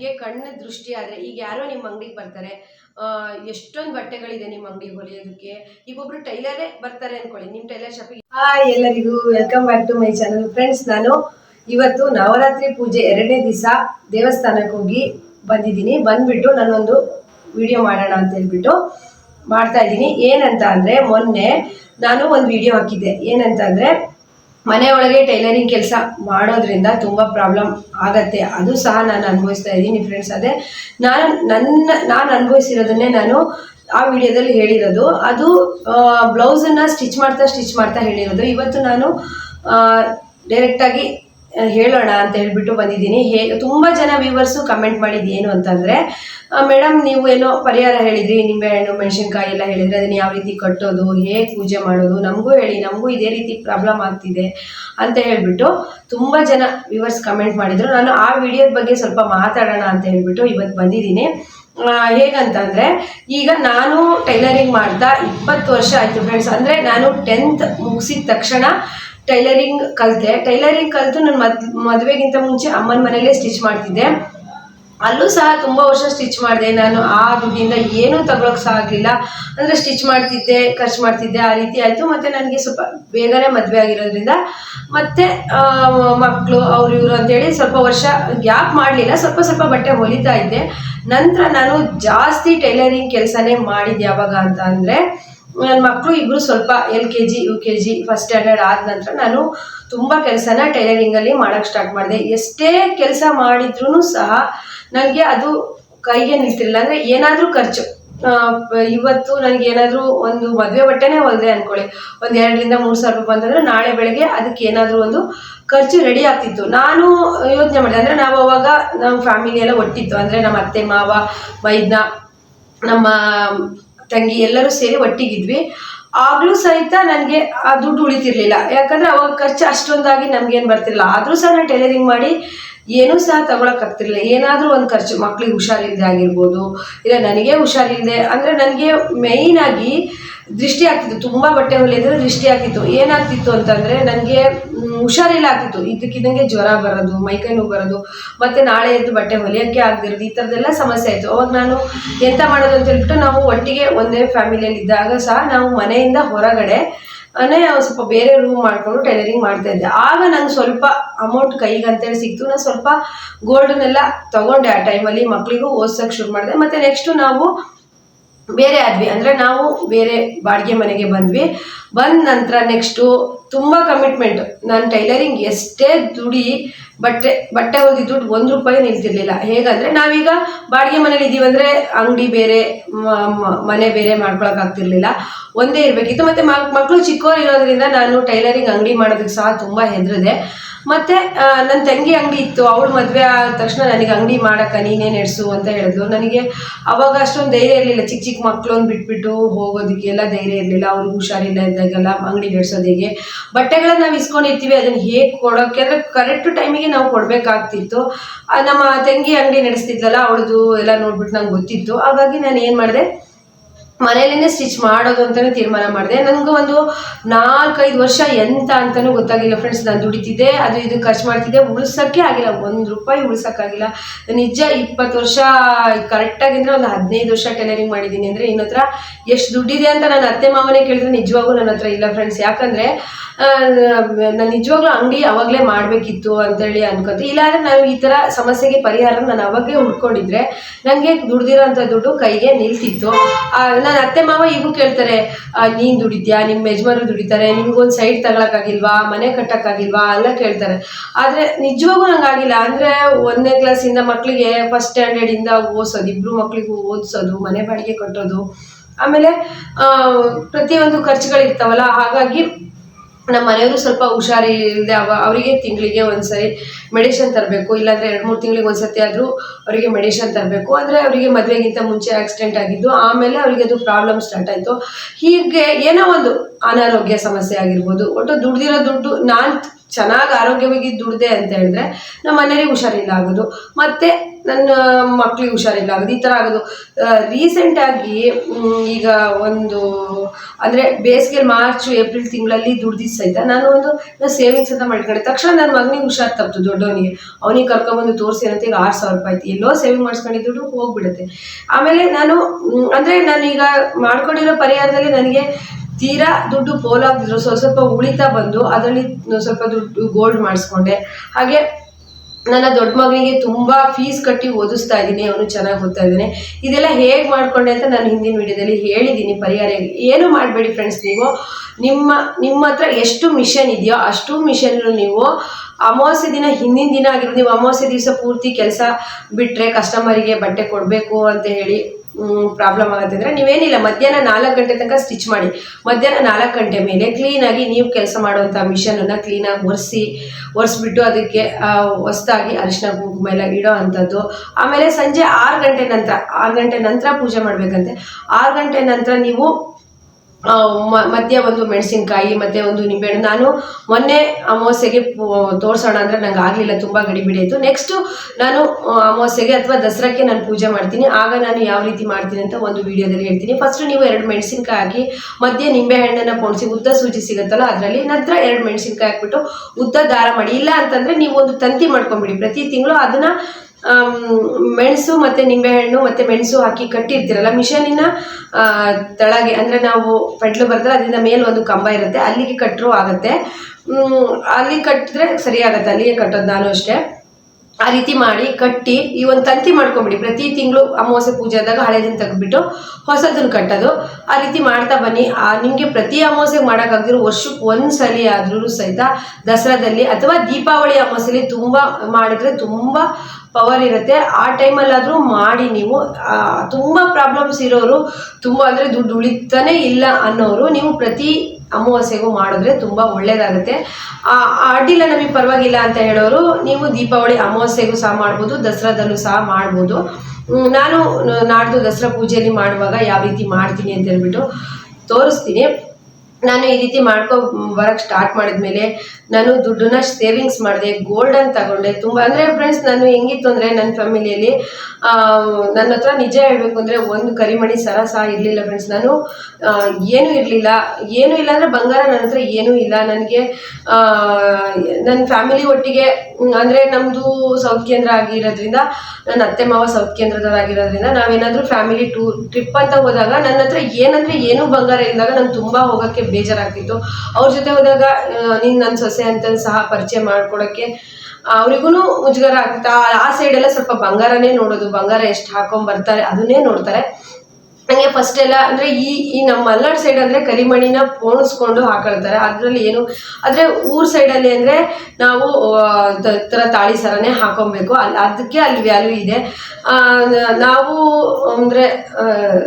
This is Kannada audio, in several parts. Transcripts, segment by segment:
ಹೀಗೆ ಕಣ್ಣು ದೃಷ್ಟಿ ಆದರೆ ಈಗ ಯಾರೋ ನಿಮ್ಮ ಅಂಗಡಿಗೆ ಬರ್ತಾರೆ ಎಷ್ಟೊಂದು ಬಟ್ಟೆಗಳಿದೆ ನಿಮ್ಮ ಅಂಗಡಿಗೆ ಹೊಲಿಯೋದಕ್ಕೆ. ಈಗ ಒಬ್ರು ಟೈಲರೇ ಬರ್ತಾರೆ ಅನ್ಕೊಳ್ಳಿ ನಿಮ್ಮ ಟೈಲರ್ ಶಾಪಿಗೆ. ಹಾಯ್ ಎಲ್ಲರಿಗೂ welcome back to my channel friends ನಾನು ಇವತ್ತು ನವರಾತ್ರಿ ಪೂಜೆ ಎರಡನೇ ದಿವಸ ದೇವಸ್ಥಾನಕ್ಕೆ ಹೋಗಿ ಬಂದಿದ್ದೀನಿ. ಬಂದ್ಬಿಟ್ಟು ನಾನೊಂದು ವಿಡಿಯೋ ಮಾಡೋಣ ಅಂತ ಹೇಳ್ಬಿಟ್ಟು ಮಾಡ್ತಾ ಇದ್ದೀನಿ. ಏನಂತ ಅಂದರೆ ಮೊನ್ನೆ ನಾನು ಒಂದು ವಿಡಿಯೋ ಹಾಕಿದ್ದೆ. ಏನಂತ ಅಂದರೆ ಮನೆಯೊಳಗೆ ಟೈಲರಿಂಗ್ ಕೆಲಸ ಮಾಡೋದ್ರಿಂದ ತುಂಬ ಪ್ರಾಬ್ಲಮ್ ಆಗತ್ತೆ. ಅದು ಸಹ ನಾನು ಅನುಭವಿಸ್ತಾ ಇದ್ದೀನಿ ಫ್ರೆಂಡ್ಸ್ ಅದೇ ನಾನು ನನ್ನ, ನಾನು ಅನುಭವಿಸಿರೋದನ್ನೇ ನಾನು ಆ ವಿಡಿಯೋದಲ್ಲಿ ಹೇಳಿರೋದು. ಅದು ಬ್ಲೌಸನ್ನು ಸ್ಟಿಚ್ ಮಾಡ್ತಾ ಸ್ಟಿಚ್ ಮಾಡ್ತಾ ಹೇಳಿರೋದು. ಇವತ್ತು ನಾನು ಡೈರೆಕ್ಟಾಗಿ ಹೇಳೋಣ ಅಂತ ಹೇಳ್ಬಿಟ್ಟು ಬಂದಿದ್ದೀನಿ. ಹೇ, ತುಂಬ ಜನ ವ್ಯೂವರ್ಸು ಕಮೆಂಟ್ ಮಾಡಿದ್ದು ಏನು ಅಂತಂದರೆ ಮೇಡಮ್ ನೀವು ಏನೋ ಪರಿಹಾರ ಹೇಳಿದ್ರಿ ನಿಂಬೆಹಣ್ಣು ಮೆಣಸಿನ್ಕಾಯಿ ಎಲ್ಲ ಹೇಳಿದ್ರೆ ಅದನ್ನು ಯಾವ ರೀತಿ ಕಟ್ಟೋದು, ಹೇಗೆ ಪೂಜೆ ಮಾಡೋದು, ನಮಗೂ ಹೇಳಿ, ನಮಗೂ ಇದೇ ರೀತಿ ಪ್ರಾಬ್ಲಮ್ ಆಗ್ತಿದೆ ಅಂತ ಹೇಳಿಬಿಟ್ಟು ತುಂಬ ಜನ ವ್ಯೂವರ್ಸ್ ಕಮೆಂಟ್ ಮಾಡಿದರು. ನಾನು ಆ ವಿಡಿಯೋದ ಬಗ್ಗೆ ಸ್ವಲ್ಪ ಮಾತಾಡೋಣ ಅಂತ ಹೇಳ್ಬಿಟ್ಟು ಇವತ್ತು ಬಂದಿದ್ದೀನಿ. ಹೇಗಂತಂದರೆ ಹೇಗಂತಂದ್ರೆ, ಈಗ ನಾನು ಟೈಲರಿಂಗ್ ಮಾಡ್ತಾ ಇಪ್ಪತ್ತು ವರ್ಷ ಆಯಿತು ಫ್ರೆಂಡ್ಸ್ ಅಂದರೆ ನಾನು ಟೆಂತ್ ಮುಗಿಸಿದ ತಕ್ಷಣ ಟೈಲರಿಂಗ್ ಕಲಿತೆ. ಟೈಲರಿಂಗ್ ಕಲಿತು ನಾನು ಮದ್, ಮದುವೆಗಿಂತ ಮುಂಚೆ ಅಮ್ಮನ ಮನೆಯಲ್ಲೇ ಸ್ಟಿಚ್ ಮಾಡ್ತಿದ್ದೆ. ಅಲ್ಲೂ ಸಹ ತುಂಬ ವರ್ಷ ಸ್ಟಿಚ್ ಮಾಡಿದೆ. ನಾನು ಆ ದುಡ್ಡಿಂದ ಏನೂ ತಗೊಳಕ್ ಸಹ ಆಗಲಿಲ್ಲ. ಅಂದರೆ ಸ್ಟಿಚ್ ಮಾಡ್ತಿದ್ದೆ, ಖರ್ಚು ಮಾಡ್ತಿದ್ದೆ, ಆ ರೀತಿ ಆಯಿತು. ಮತ್ತು ನನಗೆ ಸ್ವಲ್ಪ ಬೇಗನೆ ಮದುವೆ ಆಗಿರೋದ್ರಿಂದ ಮತ್ತು ಮಕ್ಕಳು ಅವರು, ಇವರು ಅಂತೇಳಿ ಸ್ವಲ್ಪ ವರ್ಷ ಗ್ಯಾಪ್ ಮಾಡಲಿಲ್ಲ. ಸ್ವಲ್ಪ ಸ್ವಲ್ಪ ಬಟ್ಟೆ ಹೊಲಿತಾ ಇದ್ದೆ. ನಂತರ ನಾನು ಜಾಸ್ತಿ ಟೈಲರಿಂಗ್ ಕೆಲಸನೇ ಮಾಡಿದ್ದೆ ಯಾವಾಗ ಅಂತ ಅಂದರೆ ನನ್ನ ಮಕ್ಕಳು ಇಬ್ಬರು ಸ್ವಲ್ಪ L K G, U K G first standard ಆದ ನಂತರ ನಾನು ತುಂಬ ಕೆಲಸನ ಟೈಲರಿಂಗಲ್ಲಿ ಮಾಡೋಕ್ಕೆ ಸ್ಟಾರ್ಟ್ ಮಾಡಿದೆ. ಎಷ್ಟೇ ಕೆಲಸ ಮಾಡಿದ್ರೂ ಸಹ ನನಗೆ ಅದು ಕೈಗೆ ನಿಲ್ತಿರಲಿಲ್ಲ. ಅಂದರೆ ಏನಾದರೂ ಖರ್ಚು. ಇವತ್ತು ನನಗೆ ಏನಾದರೂ ಒಂದು ಮದುವೆ ಬಟ್ಟೆನೇ ಹೊಲಿದೆ ಅನ್ಕೊಳ್ಳಿ ಒಂದು ಎರಡರಿಂದ ಮೂರು ಸಾವಿರ ರೂಪಾಯಿ ಅಂತಂದರೆ ನಾಳೆ ಬೆಳಗ್ಗೆ ಅದಕ್ಕೆ ಏನಾದರೂ ಒಂದು ಖರ್ಚು ರೆಡಿ ಆಗ್ತಿತ್ತು. ನಾನು ಯೋಚನೆ ಮಾಡಿದೆ. ಅಂದರೆ ನಾವು ಅವಾಗ ನಮ್ಮ ಫ್ಯಾಮಿಲಿ ಎಲ್ಲ ಒಟ್ಟಿತ್ತು. ಅಂದರೆ ನಮ್ಮ ಅತ್ತೆ, ಮಾವ ಮೈದ್ನ ನಮ್ಮ ತಂಗಿ ಎಲ್ಲರೂ ಸೇರಿ ಒಟ್ಟಿಗಿದ್ವಿ. ಆಗ್ಲೂ ಸಹಿತ ನನಗೆ ಆ ದುಡ್ಡು ಉಳಿತಿರ್ಲಿಲ್ಲ. ಯಾಕಂದ್ರೆ ಅವಾಗ ಖರ್ಚು ಅಷ್ಟೊಂದಾಗಿ ನಮ್ಗೇನು ಬರ್ತಿರಲಿಲ್ಲ. ಆದರೂ ಸಹ ನಾನು ಟೈಲರಿಂಗ್ ಮಾಡಿ ಏನೂ ಸಹ ತಗೊಳಕ್ ಆಗ್ತಿರ್ಲಿಲ್ಲ. ಏನಾದರೂ ಒಂದು ಖರ್ಚು. ಮಕ್ಳಿಗೆ ಹುಷಾರಿಲ್ಲದೆ ಆಗಿರ್ಬೋದು, ಇಲ್ಲ ನನಗೆ ಹುಷಾರಿಲ್ಲದೆ ಅಂದರೆ ನನಗೆ ಮೇಯ್ನಾಗಿ ದೃಷ್ಟಿ ಆಗ್ತಿತ್ತು. ತುಂಬ ಬಟ್ಟೆ ಹೊಲಿಯೋದ್ರೆ ದೃಷ್ಟಿ ಆಗ್ತಿತ್ತು. ಏನಾಗ್ತಿತ್ತು ಅಂತಂದರೆ ನನಗೆ ಹುಷಾರಿಲ್ಲ ಆಗ್ತಿತ್ತು ಇದಕ್ಕಿದ್ದಂಗೆ ಜ್ವರ ಬರೋದು ಮೈಕೈ ನೋವು ಬರೋದು, ಮತ್ತು ನಾಳೆ ಎದ್ದು ಬಟ್ಟೆ ಹೊಲಿಯೋಕ್ಕೆ ಆಗದಿರೋದು, ಈ ಥರದ್ದೆಲ್ಲ ಸಮಸ್ಯೆ ಆಯಿತು. ಅವಾಗ ನಾನು ಎಂತ ಮಾಡೋದು ಅಂತ ಹೇಳ್ಬಿಟ್ಟು ನಾವು ಒಟ್ಟಿಗೆ ಒಂದೇ ಫ್ಯಾಮಿಲಿಯಲ್ಲಿ ಇದ್ದಾಗ ಸಹ ನಾವು ಮನೆಯಿಂದ ಹೊರಗಡೆ ಅನೇ ಸ್ವಲ್ಪ ಬೇರೆ ರೂಮ್ ಮಾಡ್ಕೊಂಡು ಟೈಲರಿಂಗ್ ಮಾಡ್ತಾ ಇದ್ದೆ. ಆಗ ನಂಗೆ ಸ್ವಲ್ಪ ಅಮೌಂಟ್ ಕೈಗೆ ಅಂತೇಳಿ ಸಿಕ್ತು. ನಾನು ಸ್ವಲ್ಪ ಗೋಲ್ಡನ್ನೆಲ್ಲ ತಗೊಂಡೆ ಆ ಟೈಮಲ್ಲಿ ಮಕ್ಕಳಿಗೂ ಓದ್ಸೋಕೆ ಶುರು ಮಾಡಿದೆ. ಮತ್ತು ನೆಕ್ಸ್ಟು ನಾವು ಬೇರೆ ಆದ್ವಿ. ಅಂದರೆ ನಾವು ಬೇರೆ ಬಾಡಿಗೆ ಮನೆಗೆ ಬಂದ್ವಿ. ಬಂದ ನಂತರ ನೆಕ್ಸ್ಟು ತುಂಬ ಕಮಿಟ್ಮೆಂಟ್ ನಾನು ಟೈಲರಿಂಗ್ ಎಷ್ಟೇ ದುಡಿ, ಬಟ್ಟೆ ಬಟ್ಟೆ ಹೊಲ್ದಿ ದುಡ್ಡು ಒಂದು ರೂಪಾಯಿ ನಿಲ್ತಿರ್ಲಿಲ್ಲ. ಹೇಗಂದರೆ ನಾವೀಗ ಬಾಡಿಗೆ ಮನೇಲಿ ಇದ್ದೀವಿ ಅಂದರೆ ಅಂಗಡಿ ಬೇರೆ ಮನೆ ಬೇರೆ ಮಾಡ್ಕೊಳಕ್ ಆಗ್ತಿರ್ಲಿಲ್ಲ ಒಂದೇ ಇರಬೇಕಿತ್ತು. ಮತ್ತು ಮಕ್ಕಳು ಚಿಕ್ಕವರು ಇರೋದ್ರಿಂದ ನಾನು ಟೈಲರಿಂಗ್ ಅಂಗಡಿ ಮಾಡೋದಕ್ಕೆ ಸಹ ತುಂಬ ಹೆದರಿದೆ. ಮತ್ತು ನನ್ನ ತಂಗಿ ಅಂಗಡಿ ಇತ್ತು. ಅವಳು ಮದುವೆ ಆದ ತಕ್ಷಣ ನನಗೆ ಅಂಗಡಿ ಮಾಡಕ್ಕ ನೀನೇ ನಡೆಸು ಅಂತ ಹೇಳಿದ್ರು ನನಗೆ ಅವಾಗ ಅಷ್ಟೊಂದು ಧೈರ್ಯ ಇರಲಿಲ್ಲ. ಚಿಕ್ಕ ಚಿಕ್ಕ ಮಕ್ಕಳನ್ನು ಬಿಟ್ಬಿಟ್ಟು ಹೋಗೋದಕ್ಕೆಲ್ಲ ಧೈರ್ಯ ಇರಲಿಲ್ಲ. ಅವ್ರಿಗೆ ಹುಷಾರಿಲ್ಲ ಇದ್ದಾಗೆಲ್ಲ ಅಂಗಡಿ ನಡೆಸೋದು ಹೇಗೆ ಬಟ್ಟೆಗಳನ್ನ ನಾವು ಇಸ್ಕೊಂಡಿರ್ತೀವಿ, ಅದನ್ನ ಹೇಗೆ ಕೊಡೋಕೆ? ಅಂದರೆ ಕರೆಕ್ಟ್ ಟೈಮಿಗೆ ನಾವು ಕೊಡಬೇಕಾಗ್ತಿತ್ತು. ನಮ್ಮ ತಂಗಿ ಅಂಗಡಿ ನಡೆಸ್ತಿದ್ಲಲ್ಲ, ಅವಳದು ಎಲ್ಲ ನೋಡ್ಬಿಟ್ಟು ನಂಗೆ ಗೊತ್ತಿತ್ತು. ಹಾಗಾಗಿ ನಾನು ಏನು ಮಾಡಿದೆ? ಮನೆಯಲ್ಲೇ ಸ್ಟಿಚ್ ಮಾಡೋದು ಅಂತಲೇ ತೀರ್ಮಾನ ಮಾಡಿದೆ. ನನಗೆ ಒಂದು ನಾಲ್ಕೈದು ವರ್ಷ ಎಂತ ಅಂತಲೂ ಗೊತ್ತಾಗಿಲ್ಲ ಫ್ರೆಂಡ್ಸ್ ನಾನು ದುಡಿತಿದ್ದೆ, ಅದು ಇದು ಖರ್ಚು ಮಾಡ್ತಿದ್ದೆ ಉಳಿಸೋಕ್ಕೆ ಆಗಿಲ್ಲ. ಒಂದು ರೂಪಾಯಿ ಉಳ್ಸೋಕ್ಕಾಗಿಲ್ಲ ನಿಜ ಇಪ್ಪತ್ತು ವರ್ಷ ಕರೆಕ್ಟಾಗಿದ್ರೆ ಒಂದು ಹದಿನೈದು ವರ್ಷ ಟೈಲರಿಂಗ್ ಮಾಡಿದ್ದೀನಿ ಅಂದರೆ ಇನ್ನ ಹತ್ರ ಎಷ್ಟು ದುಡ್ಡಿದೆ ಅಂತ ನನ್ನ ಅತ್ತೆ ಮಾವನೇ ಕೇಳಿದ್ರೆ ನಿಜವಾಗೂ ನನ್ನ ಹತ್ರ ಇಲ್ಲ ಫ್ರೆಂಡ್ಸ್ ಯಾಕಂದರೆ ನಾನು ನಿಜವಾಗ್ಲೂ ಅಂಗಡಿ ಅವಾಗಲೇ ಮಾಡಬೇಕಿತ್ತು ಅಂತೇಳಿ ಇಲ್ಲ ಇಲ್ಲಾಂದ್ರೆ ನಾನು ಈ ಥರ ಸಮಸ್ಯೆಗೆ ಪರಿಹಾರ ನಾನು ಅವಾಗೇ ಹುಡ್ಕೊಂಡಿದ್ರೆ ನನಗೆ ದುಡ್ದಿರೋ ದುಡ್ಡು ಕೈಗೆ ನಿಲ್ತಿತ್ತು. ನನ್ನ ಅತ್ತೆ ಮಾವ ಈಗೂ ಕೇಳ್ತಾರೆ ನೀನು ದುಡಿದ್ಯಾ ನಿಮ್ಮ ಯಜಮಾನರು ದುಡಿತಾರೆ? ನಿಮ್ಗೊಂದು ಸೈಡ್ ತಗೊಳಕ್ಕಾಗಿಲ್ವಾ? ಮನೆ ಕಟ್ಟಕ್ಕಾಗಿಲ್ವಾ? ಎಲ್ಲ ಕೇಳ್ತಾರೆ. ಆದ್ರೆ ನಿಜವಾಗೂ ನಂಗಾಗಿಲ್ಲ ಅಂದ್ರೆ ಒಂದನೇ ಕ್ಲಾಸಿಂದ ಮಕ್ಕಳಿಗೆ ಫಸ್ಟ್ ಸ್ಟ್ಯಾಂಡರ್ಡ್ ಇಂದ ಓದಿಸೋದು, ಇಬ್ರು ಮಕ್ಕಳಿಗೂ ಓದಿಸೋದು, ಮನೆ ಬಾಡಿಗೆ ಕಟ್ಟೋದು. ಆಮೇಲೆ ಪ್ರತಿಯೊಂದು ಖರ್ಚುಗಳಿರ್ತಾವಲ್ಲ, ಹಾಗಾಗಿ ನಮ್ಮ ಮನೆಯವರು ಸ್ವಲ್ಪ ಹುಷಾರಿಲ್ಲದೆ ಅವ ಅವರಿಗೆ ತಿಂಗಳಿಗೆ ಒಂದ್ಸರಿ ಮೆಡಿಷನ್ ತರಬೇಕು. ಇಲ್ಲಾಂದರೆ ಎರಡು ಮೂರು ತಿಂಗಳಿಗೆ ಒಂದ್ಸತಿ ಆದರೂ ಅವರಿಗೆ ಮೆಡಿಷನ್ ತರಬೇಕು. ಅಂದರೆ ಅವರಿಗೆ ಮದುವೆಗಿಂತ ಮುಂಚೆ ಆಕ್ಸಿಡೆಂಟ್ ಆಗಿದ್ದು, ಆಮೇಲೆ ಅವರಿಗೆ ಅದು ಪ್ರಾಬ್ಲಮ್ ಸ್ಟಾರ್ಟ್ ಆಯಿತು. ಹೀಗೆ ಏನೋ ಒಂದು ಅನಾರೋಗ್ಯ ಸಮಸ್ಯೆ ಆಗಿರ್ಬೋದು. ಒಟ್ಟು ದುಡ್ದಿರೋ ದುಡ್ಡು ನಾನು ಚೆನ್ನಾಗಿ ಆರೋಗ್ಯವಾಗಿ ದುಡ್ದೆ ಅಂತ ಹೇಳಿದ್ರೆ ನಮ್ಮ ಮನೇಲಿ ಹುಷಾರಿಲ್ಲ ಆಗೋದು. ಮತ್ತು ನನ್ನ ಮಕ್ಳಿಗೆ ಹುಷಾರಿಲ್ಲ ಆಗೋದು, ಈ ಥರ ಆಗೋದು. ರೀಸೆಂಟಾಗಿ ಈಗ ಒಂದು, ಅಂದರೆ ಬೇಸಿಗೆ ಮಾರ್ಚ್, ಏಪ್ರಿಲ್ ತಿಂಗಳಲ್ಲಿ ದುಡ್ದಿದ್ದು ಸಹಿತ ನಾನು ಒಂದು ಸೇವಿಂಗ್ಸ್ ಅಂತ ಮಾಡ್ಕೊಂಡೆ. ತಕ್ಷಣ ನನ್ನ ಮಗನಿಗೆ ಹುಷಾರು ತಪ್ಪಿತು, ದೊಡ್ಡವನಿಗೆ. ಅವನಿಗೆ ಕರ್ಕೊಂಬಂದು ತೋರಿಸಿ ಅಂತ ಈಗ ಆರು ಸಾವಿರ ರೂಪಾಯಿ ಆಯ್ತು. ಎಲ್ಲೋ ಸೇವಿಂಗ್ ಮಾಡಿಸ್ಕೊಂಡಿದ್ದು ದುಡ್ಡು ಹೋಗ್ಬಿಡುತ್ತೆ. ಆಮೇಲೆ ನಾನು ಅಂದರೆ ನಾನೀಗ ಮಾಡ್ಕೊಂಡಿರೋ ಪರಿಹಾರದಲ್ಲಿ ನನಗೆ ತೀರಾ ದುಡ್ಡು ಪೋಲಾಗ್ತಿದ್ರು ಸ್ವಲ್ಪ ಸ್ವಲ್ಪ ಉಳಿತಾ ಬಂದು, ಅದರಲ್ಲಿ ಸ್ವಲ್ಪ ದುಡ್ಡು ಗೋಲ್ಡ್ ಮಾಡಿಸ್ಕೊಂಡೆ. ಹಾಗೆ ನನ್ನ ದೊಡ್ಡ ಮಗನಿಗೆ ತುಂಬಾ ಫೀಸ್ ಕಟ್ಟಿ ಓದಿಸ್ತಾ ಇದ್ದೀನಿ, ಅವನು ಚೆನ್ನಾಗಿ ಓದ್ತಾ ಇದ್ದಾನೆ. ಇದೆಲ್ಲ ಹೇಗೆ ಮಾಡ್ಕೊಂಡೆ ಅಂತ ನಾನು ಹಿಂದಿನ ವಿಡಿಯೋದಲ್ಲಿ ಹೇಳಿದ್ದೀನಿ, ಪರಿಹಾರ ಏನು ಮಾಡಬೇಡಿ ಫ್ರೆಂಡ್ಸ್ ನೀವು? ನಿಮ್ಮ ನಿಮ್ಮ ಹತ್ರ ಎಷ್ಟು ಮಿಷನ್ ಇದೆಯೋ ಅಷ್ಟು ಮಿಷನ್ ನೀವು ಅಮಾವಾಸ್ಯೆ ದಿನ, ಹಿಂದಿನ ದಿನ ಆಗಿರೋದು ನೀವು ಅಮಾವಾಸ್ಯೆ ದಿವಸ ಪೂರ್ತಿ ಕೆಲಸ ಬಿಟ್ಟರೆ ಕಸ್ಟಮರಿಗೆ ಬಟ್ಟೆ ಕೊಡಬೇಕು ಅಂತ ಹೇಳಿ ಪ್ರಾಬ್ಲಮ್ ಆಗುತ್ತೆ ಅಂದರೆ ನೀವೇನಿಲ್ಲ, ಮಧ್ಯಾಹ್ನ ನಾಲ್ಕು ಗಂಟೆ ತನಕ ಸ್ಟಿಚ್ ಮಾಡಿ, ಮಧ್ಯಾಹ್ನ ನಾಲ್ಕು ಗಂಟೆ ಮೇಲೆ ಕ್ಲೀನಾಗಿ ನೀವು ಕೆಲಸ ಮಾಡುವಂಥ ಮಿಷನನ್ನು ಕ್ಲೀನಾಗಿ ಒರೆಸಿ, ಒರೆಸ್ಬಿಟ್ಟು ಅದಕ್ಕೆ ಹೊಸ್ದಾಗಿ ಅರಿಶಿನ ಕುಂಕುಮ ಎಲ್ಲ ಇಡೋ ಅಂಥದ್ದು. ಆಮೇಲೆ ಸಂಜೆ ಆರು ಗಂಟೆ ನಂತರ, ಆರು ಗಂಟೆ ನಂತರ ಪೂಜೆ ಮಾಡಬೇಕಂತೆ. ಆರು ಗಂಟೆ ನಂತರ ನೀವು ಮಧ್ಯ ಒಂದು ಮೆಣಸಿನ್ಕಾಯಿ ಮತ್ತೆ ಒಂದು ನಿಂಬೆಹಣ್ಣು. ನಾನು ಮೊನ್ನೆ ಅಮಾವಾಸ್ಯೆಗೆ ತೋರಿಸೋಣ ಅಂದ್ರೆ ನಂಗೆ ಆಗಲಿಲ್ಲ, ತುಂಬ ಗಡಿಬಿಡಿ ಆಯಿತು. ನೆಕ್ಸ್ಟು ನಾನು ಅಮಾವಾಸ್ಯೆಗೆ ಅಥವಾ ದಸರಾಕ್ಕೆ ನಾನು ಪೂಜೆ ಮಾಡ್ತೀನಿ. ಆಗ ನಾನು ಯಾವ ರೀತಿ ಮಾಡ್ತೀನಿ ಅಂತ ಒಂದು ವಿಡಿಯೋದಲ್ಲಿ ಹೇಳ್ತೀನಿ. ಫಸ್ಟ್ ನೀವು ಎರಡು ಮೆಣಸಿನ್ಕಾಯಿ ಹಾಕಿ, ಮಧ್ಯೆ ನಿಂಬೆಹಣ್ಣನ್ನು ಪೋಣಿಸಿ, ಉದ್ದ ಸೂಜಿ ಸಿಗುತ್ತಲ್ಲ, ಅದರಲ್ಲಿ ನಂತರ ಎರಡು ಮೆಣಸಿನ್ಕಾಯಿ ಹಾಕ್ಬಿಟ್ಟು ಉದ್ದ ದಾರ ಮಾಡಿ. ಇಲ್ಲ ಅಂತಂದ್ರೆ ನೀವು ಒಂದು ತಂತಿ ಮಾಡ್ಕೊಂಬಿಡಿ ಪ್ರತಿ ತಿಂಗಳು ಅದನ್ನ ಮೆಣಸು ಮತ್ತೆ ನಿಂಬೆಹಣ್ಣು ಮತ್ತೆ ಮೆಣಸು ಹಾಕಿ ಕಟ್ಟಿರ್ತೀರಲ್ಲ ಮಿಷನಿನ ತಳಗೆ, ಅಂದ್ರೆ ನಾವು ಪೆಡ್ಲು ಬರ್ತಾರೆ ಅದರಿಂದ ಮೇಲೆ ಒಂದು ಕಂಬ ಇರುತ್ತೆ, ಅಲ್ಲಿಗೆ ಕಟ್ಟರು ಆಗುತ್ತೆ. ಅಲ್ಲಿ ಕಟ್ಟಿದ್ರೆ ಸರಿ ಆಗುತ್ತೆ ಅಲ್ಲಿಗೆ ಕಟ್ಟೋದು ನಾನು ಅಷ್ಟೇ. ಆ ರೀತಿ ಮಾಡಿ, ಕಟ್ಟಿ ಈ ಒಂದು ತಂತಿ ಮಾಡ್ಕೊಂಬಿಡಿ. ಪ್ರತಿ ತಿಂಗಳು ಅಮಾವಾಸ್ಯೆ ಪೂಜೆ ಆದಾಗ ಹಳೆದನ್ನು ತೆಗೆದ್ಬಿಟ್ಟು ಹೊಸದನ್ನು ಕಟ್ಟೋದು. ಆ ರೀತಿ ಮಾಡ್ತಾ ಬನ್ನಿ. ಆ, ನಿಮಗೆ ಪ್ರತಿ ಅಮಾವಾಸ್ಯೆಗೆ ಮಾಡೋಕ್ಕಾಗದಿರೋ ವರ್ಷಕ್ಕೆ ಒಂದು ಸಲ ಆದ್ರೂ ಸಹಿತ ದಸರಾದಲ್ಲಿ ಅಥವಾ ದೀಪಾವಳಿ ಅಮಾವಾಸ್ಯೆಲಿ ತುಂಬ ಮಾಡಿದರೆ ತುಂಬ ಪವರ್ ಇರುತ್ತೆ. ಆ ಟೈಮಲ್ಲಾದರೂ ಮಾಡಿ ನೀವು ತುಂಬ ಪ್ರಾಬ್ಲಮ್ಸ್ ಇರೋರು, ತುಂಬ ಅಂದರೆ ದುಡ್ಡು ಉಳಿತಾನೆ ಇಲ್ಲ ಅನ್ನೋರು ನೀವು ಪ್ರತಿ ಅಮಾವಾಸ್ಯೆಗೂ ಮಾಡಿದ್ರೆ ತುಂಬ ಆ ಅಡ್ಡಿಲ್ಲ ನಮಗೆ ಪರವಾಗಿಲ್ಲ ಅಂತ ಹೇಳೋರು, ನೀವು ದೀಪಾವಳಿ ಅಮಾವಾಸ್ಯೆಗೂ ಸಹ ಮಾಡ್ಬೋದು, ದಸರಾದಲ್ಲೂ ಸಹ ಮಾಡ್ಬೋದು. ನಾನು ನಾಡ್ದು ದಸರಾ ಪೂಜೆಯಲ್ಲಿ ಮಾಡುವಾಗ ಯಾವ ರೀತಿ ಮಾಡ್ತೀನಿ ಅಂತ ಹೇಳ್ಬಿಟ್ಟು ತೋರಿಸ್ತೀನಿ. ನಾನು ಈ ರೀತಿ ಮಾಡ್ಕೊ ಬರಕ್ಕೆ ಸ್ಟಾರ್ಟ್ ಮಾಡಿದ್ಮೇಲೆ ನಾನು ದುಡ್ಡನ್ನ ಸೇವಿಂಗ್ಸ್ ಮಾಡಿದೆ ಗೋಲ್ಡನ್ ತಗೊಂಡೆ. ತುಂಬ, ಅಂದರೆ ಫ್ರೆಂಡ್ಸ್ ನಾನು ಹೆಂಗಿತ್ತು ಅಂದರೆ ನನ್ನ ಫ್ಯಾಮಿಲಿಯಲ್ಲಿ ನನ್ನ ಹತ್ರ ನಿಜ ಹೇಳಬೇಕು ಅಂದರೆ ಒಂದು ಕರಿಮಣಿ ಸರ ಸಹ ಇರಲಿಲ್ಲ ಫ್ರೆಂಡ್ಸ್ ನಾನು ಏನು ಇರಲಿಲ್ಲ. ಏನೂ ಇಲ್ಲ ಅಂದರೆ ಬಂಗಾರ ನನ್ನ ಹತ್ರ ಏನೂ ಇಲ್ಲ. ನನಗೆ ನನ್ನ ಫ್ಯಾಮಿಲಿ ಒಟ್ಟಿಗೆ ಅಂದ್ರೆ ನಮ್ಮದು ಸೌತ್ ಕೇಂದ್ರ ಆಗಿರೋದ್ರಿಂದ, ನನ್ನ ಅತ್ತೆ ಮಾವ ಸೌತ್ ಕೇಂದ್ರದವರಾಗಿರೋದ್ರಿಂದ ನಾವೇನಾದರೂ ಫ್ಯಾಮಿಲಿ ಟೂರ್ ಟ್ರಿಪ್ ಅಂತ ಹೋದಾಗ ನನ್ನ ಹತ್ರ ಏನಂದರೆ ಏನೂ ಬಂಗಾರ ಇದ್ದಾಗ ನಾನು ತುಂಬ ಹೋಗೋಕ್ಕೆ ಬೇಜಾರಾಗ್ತಿತ್ತು. ಅವ್ರ ಜೊತೆ ಹೋದಾಗ ನೀನು ನನ್ನ ಸೊಸೆ ಅಂತ ಸಹ ಪರಿಚಯ ಮಾಡ್ಕೊಡೋಕ್ಕೆ ಅವ್ರಿಗೂ ಮುಜುಗರ ಆಗ್ತಾ ಆ- ಸೈಡ್ ಸೈಡೆಲ್ಲ ಸ್ವಲ್ಪ ಬಂಗಾರನೇ ನೋಡೋದು. ಬಂಗಾರ ಎಷ್ಟು ಹಾಕೊಂಡ್ ಬರ್ತಾರೆ, ಅದನ್ನೇ ನೋಡ್ತಾರೆ. ನನಗೆ ಫಸ್ಟ್ ಎಲ್ಲ ಅಂದರೆ ಈ ಈ ನಮ್ಮ ಮಲ್ನಾಡ್ ಸೈಡ್ ಅಂದರೆ ಕರಿಮಣಿನ ಪೋಣಿಸ್ಕೊಂಡು ಹಾಕೊಳ್ತಾರೆ. ಅದರಲ್ಲಿ ಏನು, ಆದರೆ ಊರ್ ಸೈಡಲ್ಲಿ ಅಂದರೆ ನಾವು ಥರ ತಾಳಿ ಸರನೇ ಹಾಕೊಬೇಕು. ಅಲ್ಲಿ ಅದಕ್ಕೆ ಅಲ್ಲಿ ವ್ಯಾಲ್ಯೂ ಇದೆ. ನಾವು ಅಂದರೆ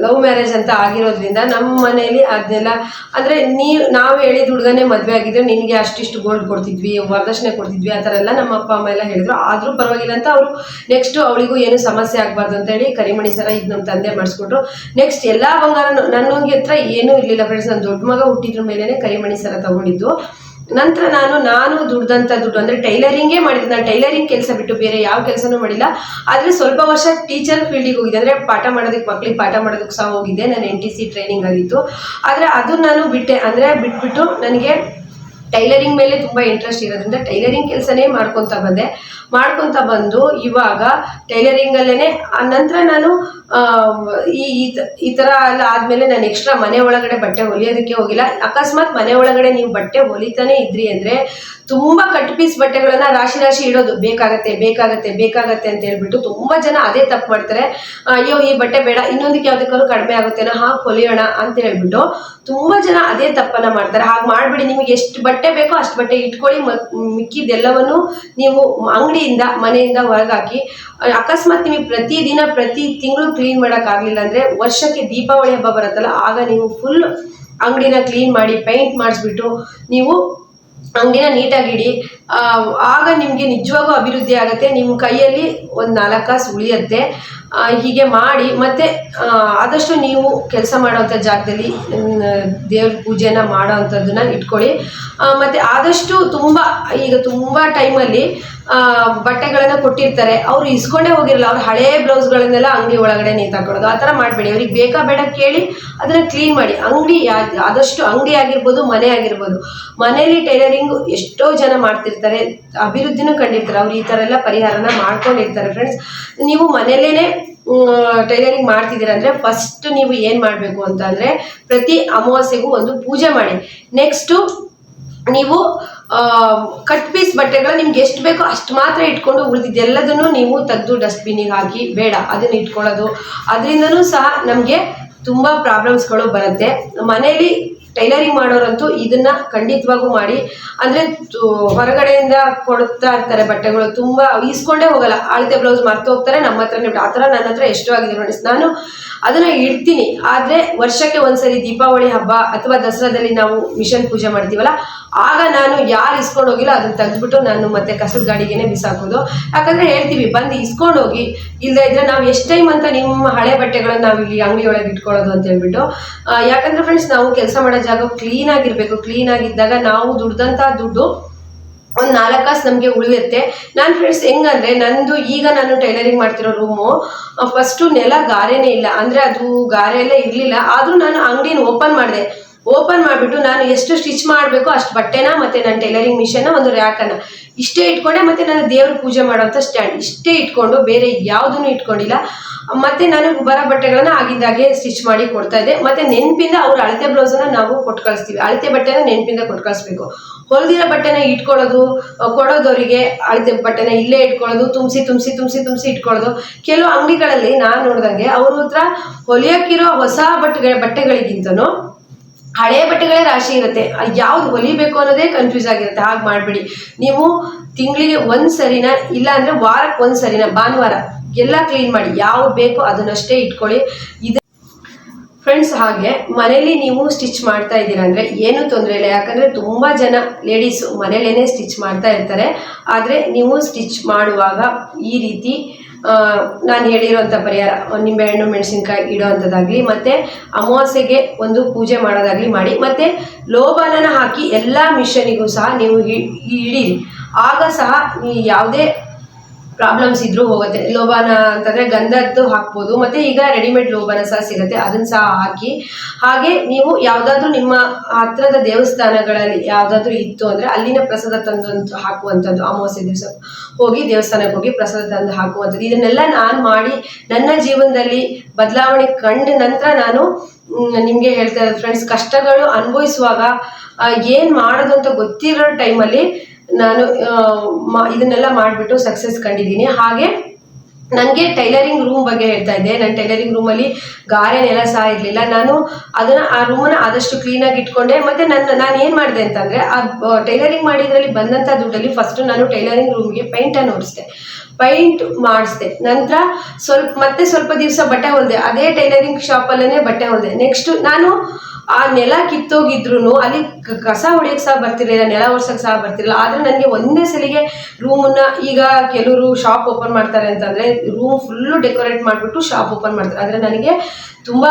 ಲವ್ ಮ್ಯಾರೇಜ್ ಅಂತ ಆಗಿರೋದ್ರಿಂದ ನಮ್ಮ ಮನೆಯಲ್ಲಿ ಅದನ್ನೆಲ್ಲ ಅಂದರೆ ನೀವು ನಾವು ಹೇಳಿದ ಹುಡುಗನೇ ಮದುವೆ ಆಗಿದ್ರೆ ನಿನಗೆ ಅಷ್ಟಿಷ್ಟು ಗೋಲ್ಡ್ ಕೊಡ್ತಿದ್ವಿ, ವರದಕ್ಷಿಣೆ ಕೊಡ್ತಿದ್ವಿ, ಆ ಥರ ಎಲ್ಲ ನಮ್ಮ ಅಪ್ಪ, ಅಮ್ಮ ಎಲ್ಲ ಹೇಳಿದ್ರು. ಆದರೂ ಪರವಾಗಿಲ್ಲ ಅಂತ ಅವರು ನೆಕ್ಸ್ಟ್ ಅವಳಿಗೂ ಏನು ಸಮಸ್ಯೆ ಆಗಬಾರ್ದು ಅಂತ ಹೇಳಿ ಕರಿಮಣಿ ಸರ ಇದು ನಮ್ಮ ತಂದೆ ಮಾಡಿಸ್ಕೊಟ್ರು ನೆಕ್ಸ್ಟ್ ಎಲ್ಲ ಬಂಗಾರ ನನ್ನೊಂಗಿ ಹತ್ರ ಏನೂ ಇರಲಿಲ್ಲ ಫ್ರೆಂಡ್ಸ್ ನನ್ನ ದೊಡ್ಡ ಮಗ ಹುಟ್ಟಿದ್ರ ಮೇಲೇ ಕರಿಮಣಿ ಸರ ತಗೊಂಡಿದ್ದು. ನಂತರ ನಾನು ನಾನು ದುಡ್ದಂಥ ದುಡ್ಡು, ಅಂದರೆ ಟೈಲರಿಂಗೇ ಮಾಡಿದ್ದೆ. ನಾನು ಟೈಲರಿಂಗ್ ಕೆಲಸ ಬಿಟ್ಟು ಬೇರೆ ಯಾವ ಕೆಲಸನೂ ಮಾಡಿಲ್ಲ. ಆದರೆ ಸ್ವಲ್ಪ ವರ್ಷ ಟೀಚರ್ ಫೀಲ್ಡಿಗೆ ಹೋಗಿದ್ದೆ. ಅಂದರೆ ಪಾಠ ಮಾಡೋದಕ್ಕೆ, ಮಕ್ಳಿಗೆ ಪಾಠ ಮಾಡೋದಕ್ಕೆ ಸಹ ಹೋಗಿದ್ದೆ. ನಾನು ಎನ್ ಟಿ ಸಿ ಟ್ರೈನಿಂಗ್ ಆಗಿತ್ತು. ಆದರೆ ಅದು ನಾನು ಬಿಟ್ಟೆ. ಅಂದರೆ ಬಿಟ್ಬಿಟ್ಟು ನನಗೆ ಟೈಲರಿಂಗ್ ಮೇಲೆ ತುಂಬ ಇಂಟ್ರೆಸ್ಟ್ ಇರೋದ್ರಿಂದ ಟೈಲರಿಂಗ್ ಕೆಲಸನೇ ಮಾಡ್ಕೊತಾ ಬಂದೆ. ಮಾಡ್ಕೊತಾ ಬಂದು ಇವಾಗ ಟೈಲರಿಂಗಲ್ಲೇ ನಂತರ ನಾನು ಈ ಈ ತರ ಎಲ್ಲ ಆದಮೇಲೆ ನಾನು ಎಕ್ಸ್ಟ್ರಾ ಮನೆ ಒಳಗಡೆ ಬಟ್ಟೆ ಹೊಲಿಯೋದಕ್ಕೆ ಹೋಗಿಲ್ಲ. ಅಕಸ್ಮಾತ್ ಮನೆ ಒಳಗಡೆ ನೀವು ಬಟ್ಟೆ ಹೊಲಿತಾನೆ ಇದ್ರಿ ಅಂದರೆ ತುಂಬ ಕಟ್ ಪೀಸ್ ಬಟ್ಟೆಗಳನ್ನ ರಾಶಿ ರಾಶಿ ಇಡೋದು. ಬೇಕಾಗತ್ತೆ ಬೇಕಾಗತ್ತೆ ಬೇಕಾಗತ್ತೆ ಅಂತ ಹೇಳ್ಬಿಟ್ಟು ತುಂಬಾ ಜನ ಅದೇ ತಪ್ಪು ಮಾಡ್ತಾರೆ. ಅಯ್ಯೋ, ಈ ಬಟ್ಟೆ ಬೇಡ, ಇನ್ನೊಂದಕ್ಕೆ ಯಾವ್ದಕ್ಕಾದ್ರೂ ಕಡಿಮೆ ಆಗುತ್ತೇನೋ ಹಾಗೆ ಹೊಲಿಯೋಣ ಅಂತ ಹೇಳ್ಬಿಟ್ಟು ತುಂಬಾ ಜನ ಅದೇ ತಪ್ಪನ್ನ ಮಾಡ್ತಾರೆ. ಹಾಗೆ ಮಾಡಬೇಡಿ, ನಿಮಗೆ ಎಷ್ಟು ಬಟ್ಟೆ ಬೇಕೋ ಅಷ್ಟು ಬಟ್ಟೆ ಇಟ್ಕೊಳ್ಳಿ. ಮಿಕ್ಕಿದ್ದೆಲ್ಲವನ್ನು ನೀವು ಅಂಗಡಿಯಿಂದ, ಮನೆಯಿಂದ ಹೊರಗಾಕಿ ಅಕಸ್ಮಾತ್ ನಿಮಗೆ ಪ್ರತಿದಿನ, ಪ್ರತಿ ತಿಂಗಳು ಕ್ಲೀನ್ ಮಾಡೋಕ್ಕಾಗಲಿಲ್ಲ ಅಂದರೆ ವರ್ಷಕ್ಕೆ ದೀಪಾವಳಿ ಹಬ್ಬ ಬರುತ್ತಲ್ಲ, ಆಗ ನೀವು ಫುಲ್ ಅಂಗಡಿನ ಕ್ಲೀನ್ ಮಾಡಿ, ಪೇಂಟ್ ಮಾಡಿಸ್ಬಿಟ್ಟು ನೀವು ಅಂಗಡಿನ ನೀಟಾಗಿ ಇಡಿ. ಆಗ ನಿಮಗೆ ನಿಜವಾಗೂ ಅಭಿವೃದ್ಧಿ ಆಗುತ್ತೆ. ನಿಮ್ಮ ಕೈಯಲ್ಲಿ ಒಂದು ನಾಲ್ಕು ಕಾಸು ಉಳಿಯುತ್ತೆ ಹೀಗೆ ಮಾಡಿ, ಮತ್ತೆ ಆದಷ್ಟು ನೀವು ಕೆಲಸ ಮಾಡೋವಂಥ ಜಾಗದಲ್ಲಿ ದೇವ್ರ ಪೂಜೆನ ಮಾಡೋ ಅಂಥದ್ದನ್ನ ಇಟ್ಕೊಳ್ಳಿ ಮತ್ತೆ ಆದಷ್ಟು ತುಂಬ, ಈಗ ತುಂಬ ಟೈಮಲ್ಲಿ ಬಟ್ಟೆಗಳನ್ನ ಕೊಟ್ಟಿರ್ತಾರೆ. ಅವ್ರು ಇಸ್ಕೊಂಡೇ ಹೋಗಿರಲ್ಲ, ಅವ್ರ ಹಳೇ ಬ್ಲೌಸ್ಗಳನ್ನೆಲ್ಲ ಅಂಗಡಿ ಒಳಗಡೆ ನೇತಾಕೊಳ್ಳೋದು ಆ ಥರ ಮಾಡಬೇಡಿ. ಅವ್ರಿಗೆ ಬೇಕಾ ಬೇಡ ಕೇಳಿ ಅದನ್ನ ಕ್ಲೀನ್ ಮಾಡಿ. ಅಂಗಡಿ ಆದಷ್ಟು ಅಂಗಡಿ ಆಗಿರ್ಬೋದು, ಮನೆ ಆಗಿರ್ಬೋದು. ಮನೇಲಿ ಟೈಲರಿಂಗ್ ಎಷ್ಟೋ ಜನ ಮಾಡ್ತಿರ್ತಾರೆ. ಅಭಿವೃದ್ಧಿನೂ ಕಂಡಿರ್ತಾರೆ. ಅವ್ರು ಈ ಥರ ಎಲ್ಲ ಪರಿಹಾರನ ಮಾಡ್ಕೊಂಡಿರ್ತಾರೆ ಫ್ರೆಂಡ್ಸ್ ನೀವು ಮನೇಲೇನೆ ಟೈಲರಿಂಗ್ ಮಾಡ್ತಿದ್ದೀರ ಅಂದರೆ ಫಸ್ಟ್ ನೀವು ಏನು ಮಾಡಬೇಕು ಅಂತ ಅಂದರೆ ಪ್ರತಿ ಅಮಾವಾಸ್ಯೆಗೂ ಒಂದು ಪೂಜೆ ಮಾಡಿ. ನೆಕ್ಸ್ಟು ನೀವು ಕಟ್ ಪೀಸ್ ಬಟ್ಟೆಗಳು ನಿಮ್ಗೆ ಎಷ್ಟು ಬೇಕೋ ಅಷ್ಟು ಮಾತ್ರ ಇಟ್ಕೊಂಡು ಉಳಿದಿದ್ದೆಲ್ಲದನ್ನು ನೀವು ತೆಗೆದು ಡಸ್ಟ್ಬಿನ್ನಿಗೆ ಹಾಕಿ, ಬೇಡ, ಅದನ್ನ ಇಟ್ಕೊಳ್ಳೋದು. ಅದರಿಂದನೂ ಸಹ ನಮಗೆ ತುಂಬ ಪ್ರಾಬ್ಲಮ್ಸ್ಗಳು ಬರುತ್ತೆ. ಮನೇಲಿ ಟೈಲರಿಂಗ್ ಮಾಡೋರಂತೂ ಇದನ್ನ ಖಂಡಿತವಾಗೂ ಮಾಡಿ. ಅಂದರೆ ಹೊರಗಡೆಯಿಂದ ಕೊಡ್ತಾ ಇರ್ತಾರೆ ಬಟ್ಟೆಗಳು ತುಂಬ ಈಸ್ಕೊಂಡೇ ಹೋಗಲ್ಲ. ಅಳತೆ ಬ್ಲೌಸ್ ಮರ್ತು ಹೋಗ್ತಾರೆ, ನಮ್ಮ ಹತ್ರನೇ ಆ ಥರ ನನ್ನ ಹತ್ರ ಎಷ್ಟೋ ಆಗಿದೆ ನೋಡಿ. ನಾನು ಅದನ್ನ ಇಡ್ತೀನಿ. ಆದರೆ ವರ್ಷಕ್ಕೆ ಒಂದ್ಸರಿ ದೀಪಾವಳಿ ಹಬ್ಬ ಅಥವಾ ದಸರಾದಲ್ಲಿ ನಾವು ಮಿಷನ್ ಪೂಜೆ ಮಾಡ್ತೀವಲ್ಲ, ಆಗ ನಾನು ಯಾರು ಇಸ್ಕೊಂಡು ಹೋಗಿಲ್ಲ ಅದನ್ನ ತೆಗೆದ್ಬಿಟ್ಟು ನಾನು ಮತ್ತೆ ಕಸದ ಗಾಡಿಗೆನೆ ಬಿಸಾಕೋದು. ಯಾಕಂದ್ರೆ ಹೇಳ್ತೀವಿ, ಬಂದು ಇಸ್ಕೊಂಡು ಹೋಗಿ ಇಲ್ಲದೇ ಇದ್ರೆ ನಾವು ಎಷ್ಟು ಟೈಮ್ ಅಂತ ನಿಮ್ಮ ಹಳೆ ಬಟ್ಟೆಗಳನ್ನ ನಾವು ಇಲ್ಲಿ ಅಂಗಡಿ ಒಳಗೆ ಇಟ್ಕೊಳ್ಳೋದು ಅಂತ ಹೇಳ್ಬಿಟ್ಟು. ಯಾಕಂದ್ರೆ ಫ್ರೆಂಡ್ಸ್ ನಾವು ಕೆಲಸ ಮಾಡೋ ಜಾಗ ಕ್ಲೀನ್ ಆಗಿರ್ಬೇಕು. ಕ್ಲೀನ್ ಆಗಿದ್ದಾಗ ನಾವು ದುಡ್ದಂತ ದುಡ್ಡು ಒಂದು ಕಾಸು ನಮಗೆ ಉಳಿಯುತ್ತೆ. ನಾನು ಫ್ರೆಂಡ್ಸ್ ಹೆಂಗಂದ್ರೆ ನಂದು ಈಗ ನಾನು ಟೈಲರಿಂಗ್ ಮಾಡ್ತಿರೋ ರೂಮು ಫಸ್ಟು ನೆಲ ಗಾರೆನೇ ಇಲ್ಲ. ಅಂದ್ರೆ ಅದು ಗಾರೆ ಎಲ್ಲ ಇರಲಿಲ್ಲ. ಆದರೂ ನಾನು ಅಂಗಡಿನ ಓಪನ್ ಮಾಡಿದೆ. ಓಪನ್ ಮಾಡಿಬಿಟ್ಟು ನಾನು ಎಷ್ಟು ಸ್ಟಿಚ್ ಮಾಡಬೇಕು ಅಷ್ಟು ಬಟ್ಟೆನ ಮತ್ತೆ ನನ್ನ ಟೈಲರಿಂಗ್ ಮಿಷನ್ನ ಒಂದು ರ್ಯಾಕನ್ನ ಇಷ್ಟೇ ಇಟ್ಕೊಂಡೆ ಮತ್ತೆ ನಾನು ದೇವ್ರ ಪೂಜೆ ಮಾಡೋಂಥ ಸ್ಟ್ಯಾಂಡ್ ಇಷ್ಟೇ ಇಟ್ಕೊಂಡು ಬೇರೆ ಯಾವುದನ್ನು ಇಟ್ಕೊಂಡಿಲ್ಲ. ಮತ್ತೆ ನಾನು ಬರೋ ಬಟ್ಟೆಗಳನ್ನ ಆಗಿದ್ದಾಗೆ ಸ್ಟಿಚ್ ಮಾಡಿ ಕೊಡ್ತಾ ಇದ್ದೆ. ಮತ್ತೆ ನೆನಪಿಂದ ಅವ್ರ ಅಳತೆ ಬ್ಲೌಸನ್ನು ನಾವು ಕೊಟ್ಟು ಕಳಿಸ್ತೀವಿ. ಅಳತೆ ಬಟ್ಟೆನ ನೆನಪಿಂದ ಕೊಟ್ಟು ಕಳಿಸ್ಬೇಕು. ಹೊಲ್ದಿರೋ ಬಟ್ಟೆನ ಇಟ್ಕೊಳ್ಳೋದು ಕೊಡೋದವರಿಗೆ ಅಳತೆ ಬಟ್ಟೆನ ಇಲ್ಲೇ ಇಟ್ಕೊಳ್ಳೋದು, ತುಂಬಿಸಿ ತುಂಬಿಸಿ ತುಂಬಿಸಿ ತುಂಬಿಸಿ ಇಟ್ಕೊಳ್ಳೋದು. ಕೆಲವು ಅಂಗಡಿಗಳಲ್ಲಿ ನಾನು ನೋಡ್ದಂಗೆ ಅವ್ರ ಹತ್ರ ಹೊಲಿಯಕ್ಕಿರೋ ಹೊಸ ಬಟ್ಟೆಗಳ, ಬಟ್ಟೆಗಳಿಗಿಂತನೂ ಹಳೆ ಬಟ್ಟೆಗಳೇ ರಾಶಿ ಇರುತ್ತೆ. ಯಾವ್ದು ಹೊಲಿಬೇಕು ಅನ್ನೋದೇ ಕನ್ಫ್ಯೂಸ್ ಆಗಿರುತ್ತೆ. ಹಾಗೆ ಮಾಡಬೇಡಿ. ನೀವು ತಿಂಗಳಿಗೆ ಒಂದು ಸರಿನ, ಇಲ್ಲ ಅಂದ್ರೆ ವಾರಕ್ಕೆ ಒಂದು ಸರಿನ, ಭಾನುವಾರ ಎಲ್ಲ ಕ್ಲೀನ್ ಮಾಡಿ. ಯಾವ್ದು ಬೇಕೋ ಅದನ್ನಷ್ಟೇ ಇಟ್ಕೊಳ್ಳಿ. ಇದು ಫ್ರೆಂಡ್ಸ್ ಹಾಗೆ ಮನೇಲಿ ನೀವು ಸ್ಟಿಚ್ ಮಾಡ್ತಾ ಇದ್ದೀರಾ ಅಂದರೆ ಏನೂ ತೊಂದರೆ ಇಲ್ಲ. ಯಾಕಂದರೆ ತುಂಬ ಜನ ಲೇಡೀಸು ಮನೇಲೇನೆ ಸ್ಟಿಚ್ ಮಾಡ್ತಾ ಇರ್ತಾರೆ. ಆದರೆ ನೀವು ಸ್ಟಿಚ್ ಮಾಡುವಾಗ ಈ ರೀತಿ ನಾನು ಹೇಳಿರುವಂಥ ಪರಿಹಾರ ನಿಂಬೆ ನಿಂಬೆಹಣ್ಣು ಮೆಣಸಿನ್ಕಾಯಿ ಇಡೋವಂಥದ್ದಾಗಲಿ ಮತ್ತು ಅಮಾವಾಸ್ಯೆಗೆ ಒಂದು ಪೂಜೆ ಮಾಡೋದಾಗಲಿ ಮಾಡಿ, ಮತ್ತು ಲೋಬಾಲನ ಹಾಕಿ ಎಲ್ಲ ಮಿಷನಿಗೂ ಸಹ ನೀವು ಇಡೀರಿ ಆಗ ಸಹ ಯಾವುದೇ ಪ್ರಾಬ್ಲಮ್ಸ್ ಇದ್ರೂ ಹೋಗುತ್ತೆ. ಲೋಬಾನ ಅಂತಂದ್ರೆ ಗಂಧದ್ದು ಹಾಕ್ಬೋದು. ಮತ್ತೆ ಈಗ ರೆಡಿಮೇಡ್ ಲೋಬಾನ ಸಹ ಸಿಗುತ್ತೆ. ಅದನ್ನ ಸಹ ಹಾಕಿ. ಹಾಗೆ ನೀವು ಯಾವ್ದಾದ್ರು ನಿಮ್ಮ ಹತ್ರದ ದೇವಸ್ಥಾನಗಳಲ್ಲಿ ಯಾವ್ದಾದ್ರು ಇತ್ತು ಅಂದ್ರೆ ಅಲ್ಲಿನ ಪ್ರಸಾದ ತಂದು ಹಾಕುವಂಥದ್ದು ಅಮಾವಾಸ್ಯ ದಿವಸ ಹೋಗಿ ದೇವಸ್ಥಾನಕ್ಕೆ ಹೋಗಿ ಪ್ರಸಾದ ತಂದು ಹಾಕುವಂಥದ್ದು. ಇದನ್ನೆಲ್ಲ ನಾನು ಮಾಡಿ ನನ್ನ ಜೀವನದಲ್ಲಿ ಬದಲಾವಣೆ ಕಂಡ ನಂತರ ನಾನು ನಿಮ್ಗೆ ಹೇಳ್ತಾ ಇರೋದು ಫ್ರೆಂಡ್ಸ್ ಕಷ್ಟಗಳು ಅನುಭವಿಸುವಾಗ ಏನು ಮಾಡೋದು ಅಂತ ಗೊತ್ತಿರೋ ಟೈಮಲ್ಲಿ ನಾನು ಇದನ್ನೆಲ್ಲ ಮಾಡಿಬಿಟ್ಟು ಸಕ್ಸಸ್ ಕಂಡಿದ್ದೀನಿ. ಹಾಗೆ ನನಗೆ ಟೈಲರಿಂಗ್ ರೂಮ್ ಬಗ್ಗೆ ಹೇಳ್ತಾ ಇದ್ದೆ. ನನ್ನ ಟೈಲರಿಂಗ್ ರೂಮಲ್ಲಿ ಗಾರೆ ನೆಲ ಸಹ ಇರಲಿಲ್ಲ. ನಾನು ಅದನ್ನು, ಆ ರೂಮನ್ನು ಆದಷ್ಟು ಕ್ಲೀನಾಗಿ ಇಟ್ಕೊಂಡೆ. ಮತ್ತು ನನ್ನ, ನಾನು ಏನು ಮಾಡಿದೆ ಅಂತಂದರೆ, ಆ ಟೈಲರಿಂಗ್ ಮಾಡಿದ್ರಲ್ಲಿ ಬಂದಂಥ ದುಡ್ಡಲ್ಲಿ ಫಸ್ಟು ನಾನು ಟೈಲರಿಂಗ್ ರೂಮ್ಗೆ ಪೈಂಟನ್ನು ಹೊಡಿಸ್ದೆ ಪೈಂಟ್ ಮಾಡಿಸಿದೆ. ನಂತರ ಸ್ವಲ್ಪ, ಮತ್ತೆ ಸ್ವಲ್ಪ ದಿವಸ ಬಟ್ಟೆ ಹೊಲಿದೆ. ಅದೇ ಟೈಲರಿಂಗ್ ಶಾಪಲ್ಲೇ ಬಟ್ಟೆ ಹೊಲಿದೆ. ನೆಕ್ಸ್ಟ್ ನಾನು ಆ ನೆಲ ಕಿತ್ತೋಗಿದ್ರು ಅಲ್ಲಿ ಕಸ ಹೊಡಿಯಕ್ಕೆ ಸಹ ಬರ್ತಿರ್ಲಿಲ್ಲ, ನೆಲ ಒರ್ಸಕ್ಕೆ ಸಹ ಬರ್ತಿರಲಿಲ್ಲ. ಆದ್ರೆ ನನಗೆ ಒಂದೇ ಸಲಿಗೆ ರೂಮನ್ನ ಈಗ ಕೆಲವರು ಶಾಪ್ ಓಪನ್ ಮಾಡ್ತಾರೆ ಅಂತಂದ್ರೆ ರೂಮ್ ಫುಲ್ಲು ಡೆಕೋರೇಟ್ ಮಾಡಿಬಿಟ್ಟು ಶಾಪ್ ಓಪನ್ ಮಾಡ್ತಾರೆ. ಆದರೆ ನನಗೆ ತುಂಬ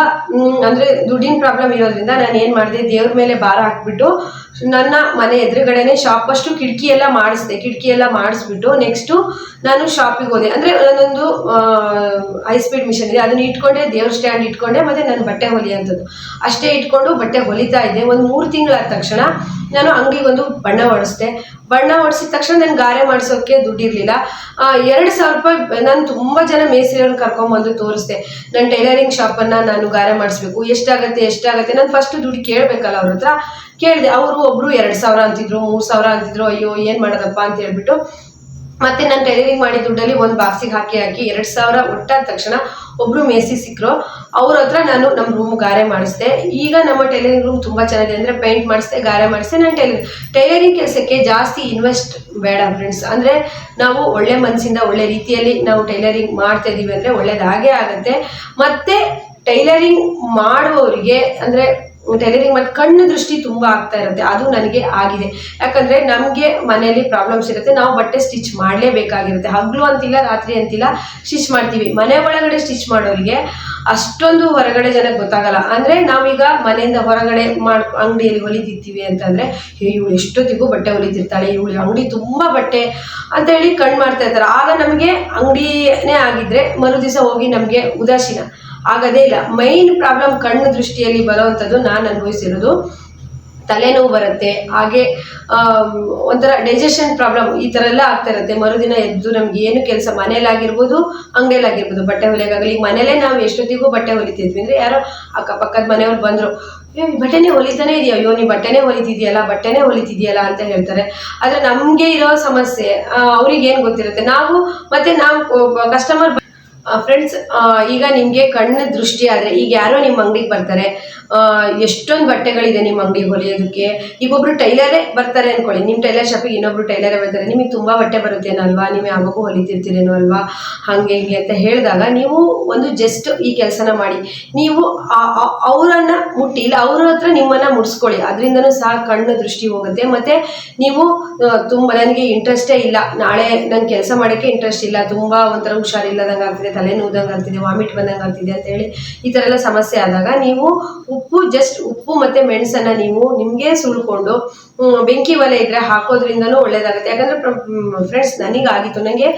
ಅಂದ್ರೆ ದುಡ್ಡಿನ ಪ್ರಾಬ್ಲಮ್ ಇರೋದ್ರಿಂದ ನಾನು ಏನು ಮಾಡಿದೆ, ದೇವ್ರ ಮೇಲೆ ಭಾರ ಹಾಕ್ಬಿಟ್ಟು ನನ್ನ ಮನೆ ಎದುರುಗಡೆನೆ ಶಾಪ್ ಅಷ್ಟು ಕಿಟಕಿ ಎಲ್ಲ ಮಾಡಿಸ್ದೆ. ಕಿಟಕಿ ಎಲ್ಲ ಮಾಡಿಸ್ಬಿಟ್ಟು ನೆಕ್ಸ್ಟು ನಾನು ಶಾಪಿಗೆ ಹೋದೆ. ಅಂದರೆ ನನ್ನೊಂದು ಹೈ ಸ್ಪೀಡ್ ಮಿಷನ್ ಇದೆ. ಅದನ್ನ ಇಟ್ಕೊಂಡೆ, ದೇವ್ರ ಸ್ಟ್ಯಾಂಡ್ ಇಟ್ಕೊಂಡೆ, ಮತ್ತೆ ನಾನು ಬಟ್ಟೆ ಹೊಲಿಯಂಥದ್ದು ಅಷ್ಟೇ ಇಟ್ಕೊಂಡು ಬಟ್ಟೆ ಹೊಲಿತಾ ಇದ್ದೆ. ಒಂದು ಮೂರು ತಿಂಗಳಾದ ತಕ್ಷಣ ನಾನು ಅಂಗಿಗೆ ಒಂದು ಬಣ್ಣ ಹೊಡಿಸ್ದೆ. ಬಣ್ಣ ಹೊಡಿಸಿದ ತಕ್ಷಣ ನಾನು ಗಾರೆ ಮಾಡಿಸೋಕ್ಕೆ ದುಡ್ಡಿರಲಿಲ್ಲ. ಎರಡು ಸಾವಿರ ರೂಪಾಯಿ ನಾನು ತುಂಬ ಜನ ಮೇಸ್ರಿಯವ್ರನ್ನ ಕರ್ಕೊಂಬಂದು ತೋರಿಸ್ದೆ. ನನ್ನ ಟೈಲರಿಂಗ್ ಶಾಪನ್ನು ನಾನು ಗಾರೆ ಮಾಡಿಸ್ಬೇಕು. ಎಷ್ಟಾಗತ್ತೆ ಎಷ್ಟಾಗತ್ತೆ. ನಾನು ಫಸ್ಟ್ ದುಡ್ಡು ಕೇಳಬೇಕಲ್ಲ ಅವ್ರ ಹತ್ರ. ಕೇಳಿದೆ, ಅವರು ಒಬ್ಬರು ಎರಡು ಸಾವಿರ ಅಂತಿದ್ರು, ಮೂರು ಸಾವಿರ ಅಂತಿದ್ರು, ಅಯ್ಯೋ, ಏನು ಮಾಡೋದಪ್ಪ ಅಂತ ಹೇಳ್ಬಿಟ್ಟು ಮತ್ತೆ ನಾನು ಟೈಲರಿಂಗ್ ಮಾಡಿ ದುಡ್ಡಲ್ಲಿ ಒಂದು ಬಾಕ್ಸಿಗೆ ಹಾಕಿ ಹಾಕಿ ಎರಡು ಸಾವಿರ ಒಟ್ಟಾದ ತಕ್ಷಣ ಒಬ್ರು ಮೇಸಿ ಸಿಕ್ಕರು ಅವ್ರ ಹತ್ರ ನಾನು ನಮ್ಮ ರೂಮ್ ಗಾರೆ ಮಾಡಿಸ್ದೆ. ಈಗ ನಮ್ಮ ಟೈಲರಿಂಗ್ ರೂಮ್ ತುಂಬ ಚೆನ್ನಾಗಿದೆ ಅಂದರೆ ಪೇಂಟ್ ಮಾಡಿಸ್ದೆ, ಗಾರೆ ಮಾಡಿಸ್ದೆ. ನಾನು ಟೈಲರಿಂಗ್ ಟೈಲರಿಂಗ್ ಕೆಲಸಕ್ಕೆ ಜಾಸ್ತಿ ಇನ್ವೆಸ್ಟ್ ಬೇಡ ಫ್ರೆಂಡ್ಸ್ ಅಂದರೆ ನಾವು ಒಳ್ಳೆ ಮನಸ್ಸಿಂದ ಒಳ್ಳೆ ರೀತಿಯಲ್ಲಿ ನಾವು ಟೈಲರಿಂಗ್ ಮಾಡ್ತಾ ಇದೀವಿ ಅಂದರೆ ಒಳ್ಳೇದಾಗೇ ಆಗುತ್ತೆ. ಮತ್ತೆ ಟೈಲರಿಂಗ್ ಮಾಡುವವರಿಗೆ ಅಂದರೆ ಟೈಲರಿಂಗ್ ಮತ್ತು ಕಣ್ಣು ದೃಷ್ಟಿ ತುಂಬ ಆಗ್ತಾ ಇರುತ್ತೆ, ಅದು ನನಗೆ ಆಗಿದೆ. ಯಾಕಂದರೆ ನಮಗೆ ಮನೆಯಲ್ಲಿ ಪ್ರಾಬ್ಲಮ್ಸ್ ಇರುತ್ತೆ, ನಾವು ಬಟ್ಟೆ ಸ್ಟಿಚ್ ಮಾಡಲೇಬೇಕಾಗಿರುತ್ತೆ. ಹಗಲು ಅಂತಿಲ್ಲ, ರಾತ್ರಿ ಅಂತಿಲ್ಲ ಸ್ಟಿಚ್ ಮಾಡ್ತೀವಿ. ಮನೆ ಒಳಗಡೆ ಸ್ಟಿಚ್ ಮಾಡೋರಿಗೆ ಅಷ್ಟೊಂದು ಹೊರಗಡೆ ಜನಕ್ಕೆ ಗೊತ್ತಾಗಲ್ಲ. ಅಂದರೆ ನಾವೀಗ ಮನೆಯಿಂದ ಹೊರಗಡೆ ಮಾಡ್, ಅಂಗಡಿಯಲ್ಲಿ ಹೊಲಿತಿರ್ತೀವಿ ಅಂತಂದರೆ ಇವಳು ಎಷ್ಟೊತ್ತಿಗೂ ಬಟ್ಟೆ ಹೊಲಿತಿರ್ತಾಳೆ, ಇವಳು ಅಂಗಡಿ ತುಂಬ ಬಟ್ಟೆ ಅಂತ ಹೇಳಿ ಕಣ್ಣು ಮಾಡ್ತಾ ಇರ್ತಾರೆ. ಆಗ ನಮಗೆ ಅಂಗಡಿನೇ ಆಗಿದ್ರೆ ಮರು ದಿವಸ ಹೋಗಿ ನಮಗೆ ಉದಾಸೀನ. ಆಗೋದೇ ಇಲ್ಲ. ಮೈನ್ ಪ್ರಾಬ್ಲಮ್ ಕಣ್ಣು ದೃಷ್ಟಿಯಲ್ಲಿ ಬರೋವಂಥದ್ದು ನಾನು ಅನುಭವಿಸಿರೋದು. ತಲೆನೋವು ಬರುತ್ತೆ. ಹಾಗೆ ಒಂಥರ ಡೈಜೆಷನ್ ಪ್ರಾಬ್ಲಮ್ ಈ ಥರ ಎಲ್ಲ ಆಗ್ತಾ ಇರುತ್ತೆ. ಮರುದಿನ ಎದ್ದು ನಮ್ಗೆ ಏನು ಕೆಲಸ ಮನೇಲಾಗಿರ್ಬೋದು ಅಂಗಡಿಯಲ್ಲಾಗಿರ್ಬೋದು, ಬಟ್ಟೆ ಹೊಲಿಯೋಕ್ಕಾಗಲಿ ಮನೇಲೇ ನಾವು ಎಷ್ಟೊತ್ತಿಗೂ ಬಟ್ಟೆ ಹೊಲಿತಿದ್ವಿ. ಅಂದರೆ ಯಾರೋ ಅಕ್ಕಪಕ್ಕದ ಮನೆಯವ್ರು ಬಂದರು, ಏ, ಬಟ್ಟೆನೇ ಹೊಲಿತಾನೆ ಇದೆಯಾ? ಅಯ್ಯೋ, ನೀ ಬಟ್ಟೆನೇ ಹೊಲಿತಿದೆಯಲ್ಲ ಬಟ್ಟೆನೇ ಹೊಲಿತಿದೆಯಲ್ಲ? ಅಂತ ಹೇಳ್ತಾರೆ. ಆದರೆ ನಮಗೆ ಇರೋ ಸಮಸ್ಯೆ ಅವ್ರಿಗೆ ಏನು ಗೊತ್ತಿರುತ್ತೆ? ನಾವು ಮತ್ತೆ ನಾವು ಕಸ್ಟಮರ್ ಫ್ರೆಂಡ್ಸ್ ಈಗ ನಿಮಗೆ ಕಣ್ಣು ದೃಷ್ಟಿ ಆದರೆ ಈಗ ಯಾರೋ ನಿಮ್ಮ ಅಂಗಡಿಗೆ ಬರ್ತಾರೆ ಎಷ್ಟೊಂದು ಬಟ್ಟೆಗಳಿದೆ ನಿಮ್ಮ ಅಂಗಡಿಗೆ ಹೊಲಿಯೋದಕ್ಕೆ. ಈಗ ಒಬ್ರು ಟೈಲರೇ ಬರ್ತಾರೆ ಅನ್ಕೊಳ್ಳಿ. ನಿಮ್ಮ ಟೈಲರ್ ಶಾಪಿಗೆ ಇನ್ನೊಬ್ರು ಟೈಲರೇ ಬರ್ತಾರೆ. ನಿಮಗೆ ತುಂಬ ಬಟ್ಟೆ ಬರುತ್ತೆ ಅಲ್ವಾ? ನೀವು ಯಾವಾಗೂ ಹೊಲಿತಿರ್ತೀರೇನೋ ಅಲ್ವಾ? ಹಾಗೆ ಹಿಂಗೆ ಅಂತ ಹೇಳಿದಾಗ ನೀವು ಒಂದು ಜಸ್ಟ್ ಈ ಕೆಲಸನ ಮಾಡಿ. ನೀವು ಅವರನ್ನು ಮುಟ್ಟಿ, ಇಲ್ಲ ಅವ್ರ ಹತ್ರ ನಿಮ್ಮನ್ನ ಮುಟ್ಸ್ಕೊಳ್ಳಿ. ಅದರಿಂದನೂ ಸಹ ಕಣ್ಣು ದೃಷ್ಟಿ ಹೋಗುತ್ತೆ. ಮತ್ತೆ ನೀವು ತುಂಬ ನನಗೆ ಇಂಟ್ರೆಸ್ಟೇ ಇಲ್ಲ. ನಾಳೆ ನಂಗೆ ಕೆಲಸ ಮಾಡೋಕ್ಕೆ ಇಂಟ್ರೆಸ್ಟ್ ಇಲ್ಲ. ತುಂಬ ಒಂಥರ ಹುಷಾರಿಲ್ಲದಂಗೆ ಆಗ್ತಿದೆ. ತಲೆ ನೋದಂಗೆ ಆಗ್ತಿದೆ ವಾಮಿಟ್ ಬಂದಂಗೆ ಆಗ್ತಿದೆ ಅಂತ ಹೇಳಿ ಈ ಥರ ಎಲ್ಲ ಸಮಸ್ಯೆ ಆದಾಗ ನೀವು ಉಪ್ಪು ಜಸ್ಟ್ ಉಪ್ಪು ಮತ್ತು ಮೆಣಸನ್ನು ನೀವು ನಿಮಗೆ ಸುಳ್ಕೊಂಡು ಬೆಂಕಿ ಒಲೆ ಇದ್ರೆ ಹಾಕೋದ್ರಿಂದನೂ ಒಳ್ಳೇದಾಗುತ್ತೆ. ಯಾಕಂದ್ರೆ ಫ್ರೆಂಡ್ಸ್ ನನಗಾಗಿತ್ತು. ನನಗೆ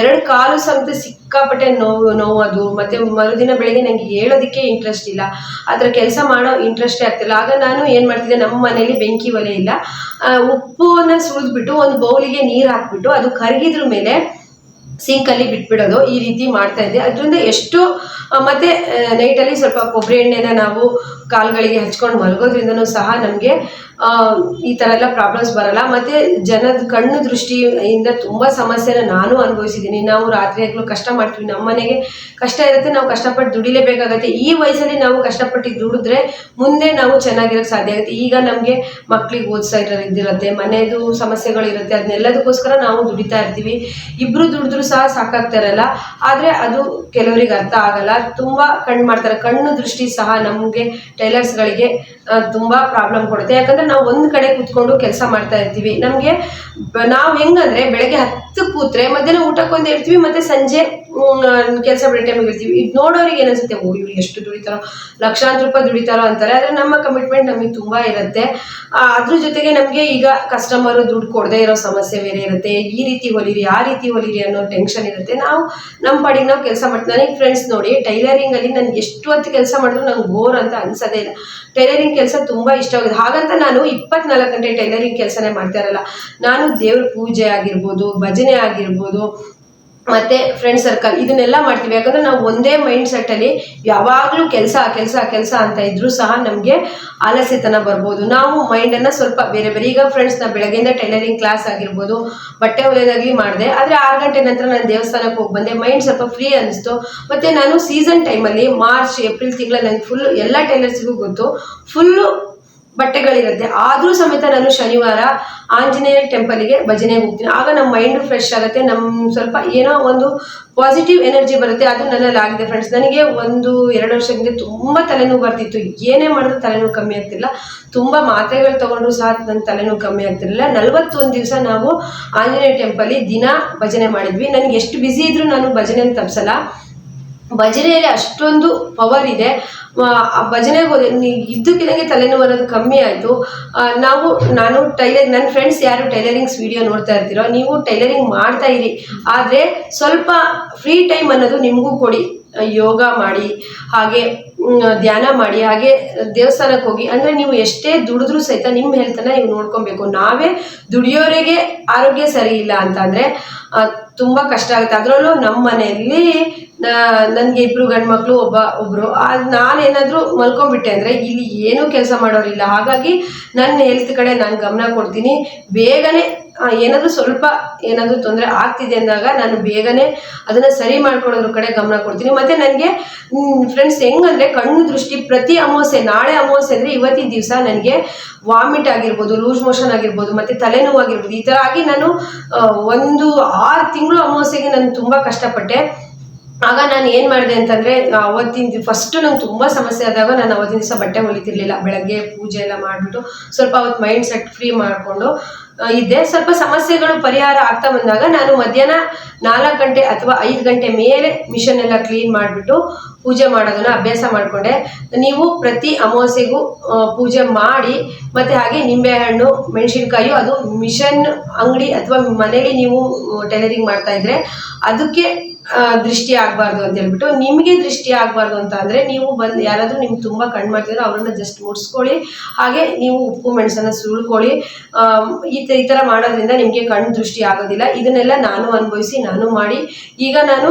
ಎರಡು ಕಾಲು ಸಮೇತ ಸಿಕ್ಕಾಪಟ್ಟೆ ನೋವು ಅದು. ಮತ್ತೆ ಮರುದಿನ ಬೆಳಗ್ಗೆ ನನಗೆ ಹೇಳೋದಕ್ಕೆ ಇಂಟ್ರೆಸ್ಟ್ ಇಲ್ಲ. ಅದರ ಕೆಲಸ ಮಾಡೋ ಇಂಟ್ರೆಸ್ಟೇ ಆಗ್ತಿಲ್ಲ. ಆಗ ನಾನು ಏನು ಮಾಡ್ತಿದ್ದೆ, ನಮ್ಮ ಮನೇಲಿ ಬೆಂಕಿ ಒಲೆ ಇಲ್ಲ. ಉಪ್ಪನ್ನ ಸುಳಿದ್ಬಿಟ್ಟು ಒಂದು ಬೌಲಿಗೆ ನೀರು ಹಾಕ್ಬಿಟ್ಟು ಅದು ಕರಗಿದ್ರ ಮೇಲೆ ಸಿಂಕಲ್ಲಿ ಬಿಟ್ಬಿಡೋದು ಈ ರೀತಿ ಮಾಡ್ತಾ ಇದ್ದೆ. ಅದರಿಂದ ಎಷ್ಟು ಮತ್ತೆ ನೈಟ್ ನೈಟಲ್ಲಿ ಸ್ವಲ್ಪ ಕೊಬ್ಬರಿ ಎಣ್ಣೆನ ನಾವು ಕಾಲುಗಳಿಗೆ ಹಚ್ಕೊಂಡು ಮಲಗೋದ್ರಿಂದನೂ ಸಹ ನಮಗೆ ಈ ಥರ ಎಲ್ಲ ಪ್ರಾಬ್ಲಮ್ಸ್ ಬರಲ್ಲ. ಮತ್ತು ಜನದ ಕಣ್ಣು ದೃಷ್ಟಿಯಿಂದ ತುಂಬ ಸಮಸ್ಯೆನ ನಾನು ಅನುಭವಿಸಿದ್ದೀನಿ. ನಾವು ರಾತ್ರಿ ಆಗಲೂ ಕಷ್ಟ ಮಾಡ್ತೀವಿ. ನಮ್ಮ ಮನೆಗೆ ಕಷ್ಟ ಇರುತ್ತೆ, ನಾವು ಕಷ್ಟಪಟ್ಟು ದುಡಿಲೇಬೇಕಾಗತ್ತೆ. ಈ ವಯಸ್ಸಲ್ಲಿ ನಾವು ಕಷ್ಟಪಟ್ಟು ದುಡಿದ್ರೆ ಮುಂದೆ ನಾವು ಚೆನ್ನಾಗಿರೋಕ್ಕೆ ಸಾಧ್ಯ ಆಗುತ್ತೆ. ಈಗ ನಮಗೆ ಮಕ್ಳಿಗೆ ಓದಿಸ್ತಾ ಇರೋ ಇದಿರುತ್ತೆ ಮನೆಯದು ಸಮಸ್ಯೆಗಳಿರುತ್ತೆ ಅದನ್ನೆಲ್ಲದಕ್ಕೋಸ್ಕರ ನಾವು ದುಡಿತಾ ಇರ್ತೀವಿ. ಇಬ್ಬರು ದುಡಿದ್ರು ಸಹ ಸಾಕಾಗ್ತಾರಲ್ಲ, ಆದರೆ ಅದು ಕೆಲವರಿಗೆ ಅರ್ಥ ಆಗಲ್ಲ. ತುಂಬ ಕಣ್ಣು ಮಾಡ್ತಾರೆ. ಕಣ್ಣು ದೃಷ್ಟಿ ಸಹ ನಮಗೆ ಟೈಲರ್ಸ್ಗಳಿಗೆ ತುಂಬ ಪ್ರಾಬ್ಲಮ್ ಕೊಡುತ್ತೆ. ಯಾಕಂದರೆ ನಾವು ಒಂದು ಕಡೆ ಕೂತ್ಕೊಂಡು ಕೆಲಸ ಮಾಡ್ತಾ ಇರ್ತೀವಿ. ನಮಗೆ ನಾವು ಹೆಂಗಂದ್ರೆ ಬೆಳಗ್ಗೆ ಹತ್ತು ಕೂತ್ರೆ ಮಧ್ಯಾಹ್ನ ಊಟಕ್ಕೆ ಒಂದು ಇರ್ತೀವಿ ಮತ್ತೆ ಸಂಜೆ ಕೆಲಸ ಬಿಡೋ ಟೈಮಿಗೆ ಇರ್ತೀವಿ. ಈಗ ನೋಡೋರಿಗೆ ಏನನ್ಸುತ್ತೆ ಓ, ಇವ್ರು ಎಷ್ಟು ದುಡಿತಾರೋ? ಲಕ್ಷಾಂತರ ರೂಪಾಯಿ ದುಡಿತಾರೋ ಅಂತಾರೆ. ಆದರೆ ನಮ್ಮ ಕಮಿಟ್ಮೆಂಟ್ ನಮಗೆ ತುಂಬ ಇರುತ್ತೆ. ಅದ್ರ ಜೊತೆಗೆ ನಮಗೆ ಈಗ ಕಸ್ಟಮರು ದುಡ್ಡು ಕೊಡದೆ ಇರೋ ಸಮಸ್ಯೆ ಬೇರೆ ಇರುತ್ತೆ. ಈ ರೀತಿ ಹೊಲಿರಿ ಆ ರೀತಿ ಹೊಲಿರಿ ಅನ್ನೋ ಟೆನ್ಷನ್ ಇರುತ್ತೆ. ನಾವು ನಮ್ಮ ಪಾಡಿಗೆ ನಾವು ಕೆಲಸ ಮಾಡ್ತೀವಿ. ನನಗೆ ಫ್ರೆಂಡ್ಸ್ ನೋಡಿ ಟೈಲರಿಂಗ್ ಅಲ್ಲಿ ನನ್ಗೆ ಎಷ್ಟು ಹೊತ್ತು ಕೆಲಸ ಮಾಡಿದ್ರು ನಂಗೆ ಬೋರ್ ಅಂತ ಅನ್ಸೋದೇ ಇಲ್ಲ. ಟೈಲರಿಂಗ್ ಕೆಲಸ ತುಂಬ ಇಷ್ಟ ಆಗುತ್ತೆ ಹಾಗಂತ ನಾನು ಇಪ್ಪತ್ನಾಲ್ಕು ಗಂಟೆ ಟೈಲರಿಂಗ್ ಕೆಲಸನೇ ಮಾಡ್ತಾ ಇರಲ್ಲ. ನಾನು ದೇವ್ರ ಪೂಜೆ ಆಗಿರ್ಬೋದು, ಭಜನೆ ಆಗಿರ್ಬೋದು ಮತ್ತೆ ಫ್ರೆಂಡ್ ಸರ್ಕಲ್ ಇದನ್ನೆಲ್ಲ ಮಾಡ್ತೀವಿ. ಯಾಕಂದ್ರೆ ನಾವು ಒಂದೇ ಮೈಂಡ್ ಸೆಟ್ ಅಲ್ಲಿ ಯಾವಾಗಲೂ ಕೆಲಸ ಕೆಲಸ ಕೆಲಸ ಅಂತ ಇದ್ದರೂ ಸಹ ನಮಗೆ ಆಲಸ್ಯತನ ಬರ್ಬೋದು. ನಾವು ಮೈಂಡನ್ನು ಸ್ವಲ್ಪ ಬೇರೆ ಬೇರೆ, ಈಗ ಫ್ರೆಂಡ್ಸ್ ನಾ ಬೆಳಗ್ಗೆಯಿಂದ ಟೈಲರಿಂಗ್ ಕ್ಲಾಸ್ ಆಗಿರ್ಬೋದು, ಬಟ್ಟೆ ಹೊಲಿಯೋದಾಗ್ಲಿ ಮಾಡಿದೆ. ಆದರೆ ಆರು ಗಂಟೆ ನಂತರ ನಾನು ದೇವಸ್ಥಾನಕ್ಕೆ ಹೋಗಿ ಬಂದೆ. ಮೈಂಡ್ ಸ್ವಲ್ಪ ಫ್ರೀ ಅನಿಸ್ತು. ಮತ್ತು ನಾನು ಸೀಸನ್ ಟೈಮಲ್ಲಿ ಮಾರ್ಚ್ ಏಪ್ರಿಲ್ ತಿಂಗಳ ನನಗೆ ಫುಲ್ ಎಲ್ಲ ಟೈಲರ್ಸ್ಗೂ ಗೊತ್ತು. ಫುಲ್ಲು ಬಟ್ಟೆಗಳಿರುತ್ತೆ. ಆದರೂ ಸಮೇತ ನಾನು ಶನಿವಾರ ಆಂಜನೇಯ ಟೆಂಪಲ್ಗೆ ಭಜನೆಗೆ ಹೋಗ್ತೀನಿ. ಆಗ ನಮ್ಮ ಮೈಂಡ್ ಫ್ರೆಶ್ ಆಗುತ್ತೆ. ನಮ್ಮ ಸ್ವಲ್ಪ ಏನೋ ಒಂದು ಪಾಸಿಟಿವ್ ಎನರ್ಜಿ ಬರುತ್ತೆ. ಅದು ನನ್ನಲ್ಲಿ ಆಗಿದೆ ಫ್ರೆಂಡ್ಸ್ ನನಗೆ ಒಂದು ಎರಡು ವರ್ಷದಿಂದ ತುಂಬ ತಲೆನೋವು ಬರ್ತಿತ್ತು. ಏನೇ ಮಾಡಿದ್ರು ತಲೆನೋವು ಕಮ್ಮಿ ಆಗ್ತಿಲ್ಲ. ತುಂಬ ಮಾತ್ರೆಗಳು ತಗೊಂಡ್ರು ಸಹ ನನ್ನ ತಲೆನೋವು ಕಮ್ಮಿ ಆಗ್ತಿರಲಿಲ್ಲ. ನಲವತ್ತೊಂದು ದಿವಸ ನಾವು ಆಂಜನೇಯ ಟೆಂಪಲ್ಲಿ ದಿನ ಭಜನೆ ಮಾಡಿದ್ವಿ. ನನಗೆ ಎಷ್ಟು ಬ್ಯುಸಿ ಇದ್ರೂ ನಾನು ಭಜನೆ ತಪ್ಸಲ್ಲ. ಭಜನೆಯಲ್ಲಿ ಅಷ್ಟೊಂದು ಪವರ್ ಇದೆ. ಭಜನೆಗೆ ಇದ್ದಕ್ಕಿದ್ದಂಗೆ ತಲೆನೋವು ಅನ್ನೋದು ಕಮ್ಮಿ ಆಯಿತು. ನಾವು, ನಾನು ಟೈಲರ್ ನನ್ನ ಫ್ರೆಂಡ್ಸ್ ಯಾರು ಟೈಲರಿಂಗ್ಸ್ ವಿಡಿಯೋ ನೋಡ್ತಾ ಇರ್ತೀರೋ, ನೀವು ಟೈಲರಿಂಗ್ ಮಾಡ್ತಾ ಇರಿ. ಆದರೆ ಸ್ವಲ್ಪ ಫ್ರೀ ಟೈಮ್ ಅನ್ನೋದು ನಿಮಗೂ ಕೊಡಿ. ಯೋಗ ಮಾಡಿ, ಹಾಗೆ ಧ್ಯಾನ ಮಾಡಿ, ಹಾಗೆ ದೇವಸ್ಥಾನಕ್ಕೆ ಹೋಗಿ. ಅಂದರೆ ನೀವು ಎಷ್ಟೇ ದುಡಿದ್ರೂ ಸಹಿತ ನಿಮ್ಮ ಹೆಲ್ತನ್ನು ನೀವು ನೋಡ್ಕೊಬೇಕು. ನಾವೇ ದುಡಿಯೋರಿಗೆ ಆರೋಗ್ಯ ಸರಿ ಇಲ್ಲ ಅಂತಂದರೆ ತುಂಬ ಕಷ್ಟ ಆಗುತ್ತೆ. ಅದರಲ್ಲೂ ನಮ್ಮ ಮನೆಯಲ್ಲಿ ನನಗೆ ಇಬ್ಬರು ಗಂಡು ಮಕ್ಕಳು ಒಬ್ಬ ಒಬ್ಬರು ನಾನೇನಾದರೂ ಮಲ್ಕೊಂಡ್ಬಿಟ್ಟೆ ಅಂದರೆ ಇಲ್ಲಿ ಏನೂ ಕೆಲಸ ಮಾಡೋರಿಲ್ಲ. ಹಾಗಾಗಿ ನನ್ನ ಹೆಲ್ತ್ ಕಡೆ ನಾನು ಗಮನ ಕೊಡ್ತೀನಿ. ಬೇಗನೆ ಏನಾದರೂ ಸ್ವಲ್ಪ ಏನಾದರೂ ತೊಂದರೆ ಆಗ್ತಿದೆ ಅಂದಾಗ ನಾನು ಬೇಗನೆ ಅದನ್ನು ಸರಿ ಮಾಡ್ಕೊಳ್ಳೋದ್ರ ಕಡೆ ಗಮನ ಕೊಡ್ತೀನಿ. ಮತ್ತು ನನಗೆ ಫ್ರೆಂಡ್ಸ್ ಹೆಂಗಂದ್ರೆ ಕಣ್ಣು ದೃಷ್ಟಿ ಪ್ರತಿ ಅಮಾವಾಸ್ಯೆ, ನಾಳೆ ಅಮಾವಾಸ್ಯೆ ಅಂದರೆ ಇವತ್ತಿನ ದಿವಸ ನನಗೆ ವಾಮಿಟ್ ಆಗಿರ್ಬೋದು ಲೂಸ್ ಮೋಷನ್ ಆಗಿರ್ಬೋದು, ಮತ್ತು ತಲೆನೋವು ಆಗಿರ್ಬೋದು, ಈ ಥರ ಆಗಿ ನಾನು ಒಂದು ಆರು ತಿಂಗಳು ಅಮಾವಾಸ್ಯೆಗೆ ನಾನು ತುಂಬ ಕಷ್ಟಪಟ್ಟೆ. ಆಗ ನಾನು ಏನು ಮಾಡಿದೆ ಅಂತಂದರೆ ಅವತ್ತಿನ ಫಸ್ಟ್ ನಂಗೆ ತುಂಬ ಸಮಸ್ಯೆ ಆದಾಗ ನಾನು ಅವತ್ತಿನ ದಿವಸ ಬಟ್ಟೆ ಹೊಲಿತಿರ್ಲಿಲ್ಲ. ಬೆಳಗ್ಗೆ ಪೂಜೆ ಎಲ್ಲ ಮಾಡಿಬಿಟ್ಟು ಸ್ವಲ್ಪ ಅವತ್ತು ಮೈಂಡ್ ಸೆಟ್ ಫ್ರೀ ಮಾಡಿಕೊಂಡು ಇದ್ದೆ. ಸ್ವಲ್ಪ ಸಮಸ್ಯೆಗಳು ಪರಿಹಾರ ಆಗ್ತಾ ಬಂದಾಗ ನಾನು ಮಧ್ಯಾಹ್ನ ನಾಲ್ಕು ಗಂಟೆ ಅಥವಾ ಐದು ಗಂಟೆ ಮೇಲೆ ಮಿಷನ್ ಎಲ್ಲ ಕ್ಲೀನ್ ಮಾಡಿಬಿಟ್ಟು ಪೂಜೆ ಮಾಡೋದನ್ನ ಅಭ್ಯಾಸ ಮಾಡಿಕೊಂಡೆ. ನೀವು ಪ್ರತಿ ಅಮಾವಾಸ್ಯೆಗೂ ಪೂಜೆ ಮಾಡಿ, ಮತ್ತೆ ಹಾಗೆ ನಿಂಬೆಹಣ್ಣು ಮೆಣಸಿನ್ಕಾಯಿ, ಅದು ಮಿಷನ್ ಅಂಗಡಿ ಅಥವಾ ಮನೇಲಿ ನೀವು ಟೈಲರಿಂಗ್ ಮಾಡ್ತಾ ಇದ್ರೆ, ಅದಕ್ಕೆ ದೃಷ್ಟಿ ಆಗಬಾರ್ದು ಅಂತ ಹೇಳ್ಬಿಟ್ಟು. ನಿಮಗೆ ದೃಷ್ಟಿ ಆಗಬಾರ್ದು ಅಂತ ಅಂದರೆ ನೀವು ಬಂದು ಯಾರಾದರೂ ನಿಮ್ಗೆ ತುಂಬ ಕಣ್ಣು ಮಾಡ್ತಿದ್ರೆ ಅವ್ರನ್ನ ಜಸ್ಟ್ ಮುಡ್ಸ್ಕೊಳ್ಳಿ. ಹಾಗೆ ನೀವು ಉಪ್ಪು, ಮೆಣಸನ್ನ ಸುಳ್ಕೊಳ್ಳಿ. ಈ ಈ ಥರ ಮಾಡೋದ್ರಿಂದ ನಿಮಗೆ ಕಣ್ಣು ದೃಷ್ಟಿ ಆಗೋದಿಲ್ಲ. ಇದನ್ನೆಲ್ಲ ನಾನು ಅನುಭವಿಸಿ, ನಾನು ಮಾಡಿ. ಈಗ ನಾನು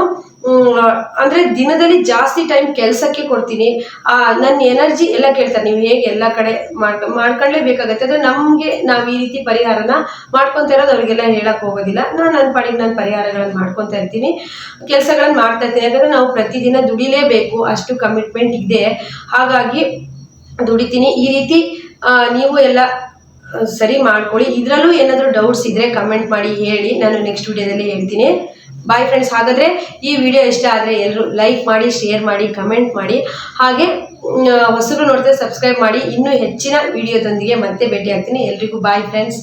ಅಂದ್ರೆ ದಿನದಲ್ಲಿ ಜಾಸ್ತಿ ಟೈಮ್ ಕೆಲಸಕ್ಕೆ ಕೊಡ್ತೀನಿ. ಆ ನನ್ನ ಎನರ್ಜಿ ಎಲ್ಲ ಕೇಳ್ತಾರೆ. ನೀವು ಹೇಗೆ ಎಲ್ಲ ಕಡೆ ಮಾಡ್, ಮಾಡ್ಕೊಳ್ಳೇಬೇಕಾಗತ್ತೆ. ಅಂದರೆ ನಮಗೆ ನಾವು ಈ ರೀತಿ ಪರಿಹಾರನ ಮಾಡ್ಕೊತಾ ಇರೋದು ಅವರಿಗೆಲ್ಲ ಹೇಳಕ್ ಹೋಗೋದಿಲ್ಲ. ನಾನು ನನ್ನ ಪಾಡಿಗೆ ನಾನು ಪರಿಹಾರಗಳನ್ನು ಮಾಡ್ಕೊತಾ ಇರ್ತೀನಿ. ಕೆಲಸಗಳನ್ನು ಮಾಡ್ತಾ ಇರ್ತೀನಿ. ಯಾಕಂದರೆ ನಾವು ಪ್ರತಿದಿನ ದುಡಿಲೇಬೇಕು. ಅಷ್ಟು ಕಮಿಟ್ಮೆಂಟ್ ಇದೆ. ಹಾಗಾಗಿ ದುಡಿತೀನಿ. ಈ ರೀತಿ ನೀವು ಎಲ್ಲ ಸರಿ ಮಾಡ್ಕೊಳ್ಳಿ. ಇದರಲ್ಲೂ ಏನಾದರೂ ಡೌಟ್ಸ್ ಇದ್ದರೆ ಕಮೆಂಟ್ ಮಾಡಿ, ಹೇಳಿ. ನಾನು ನೆಕ್ಸ್ಟ್ ವಿಡಿಯೋದಲ್ಲಿ ಹೇಳ್ತೀನಿ. ಬಾಯ್ ಫ್ರೆಂಡ್ಸ್ ಹಾಗಾದರೆ ಈ ವಿಡಿಯೋ ಇಷ್ಟ ಆದರೆ ಎಲ್ಲರೂ ಲೈಕ್ ಮಾಡಿ ಶೇರ್ ಮಾಡಿ ಕಮೆಂಟ್ ಮಾಡಿ. ಹಾಗೆ ಹೊಸರು ನೋಡಿದ್ರೆ ಸಬ್ಸ್ಕ್ರೈಬ್ ಮಾಡಿ. ಇನ್ನೂ ಹೆಚ್ಚಿನ ವಿಡಿಯೋದೊಂದಿಗೆ ಮತ್ತೆ ಭೇಟಿ ಆಗ್ತೀನಿ ಎಲ್ರಿಗೂ ಬಾಯ್ ಫ್ರೆಂಡ್ಸ್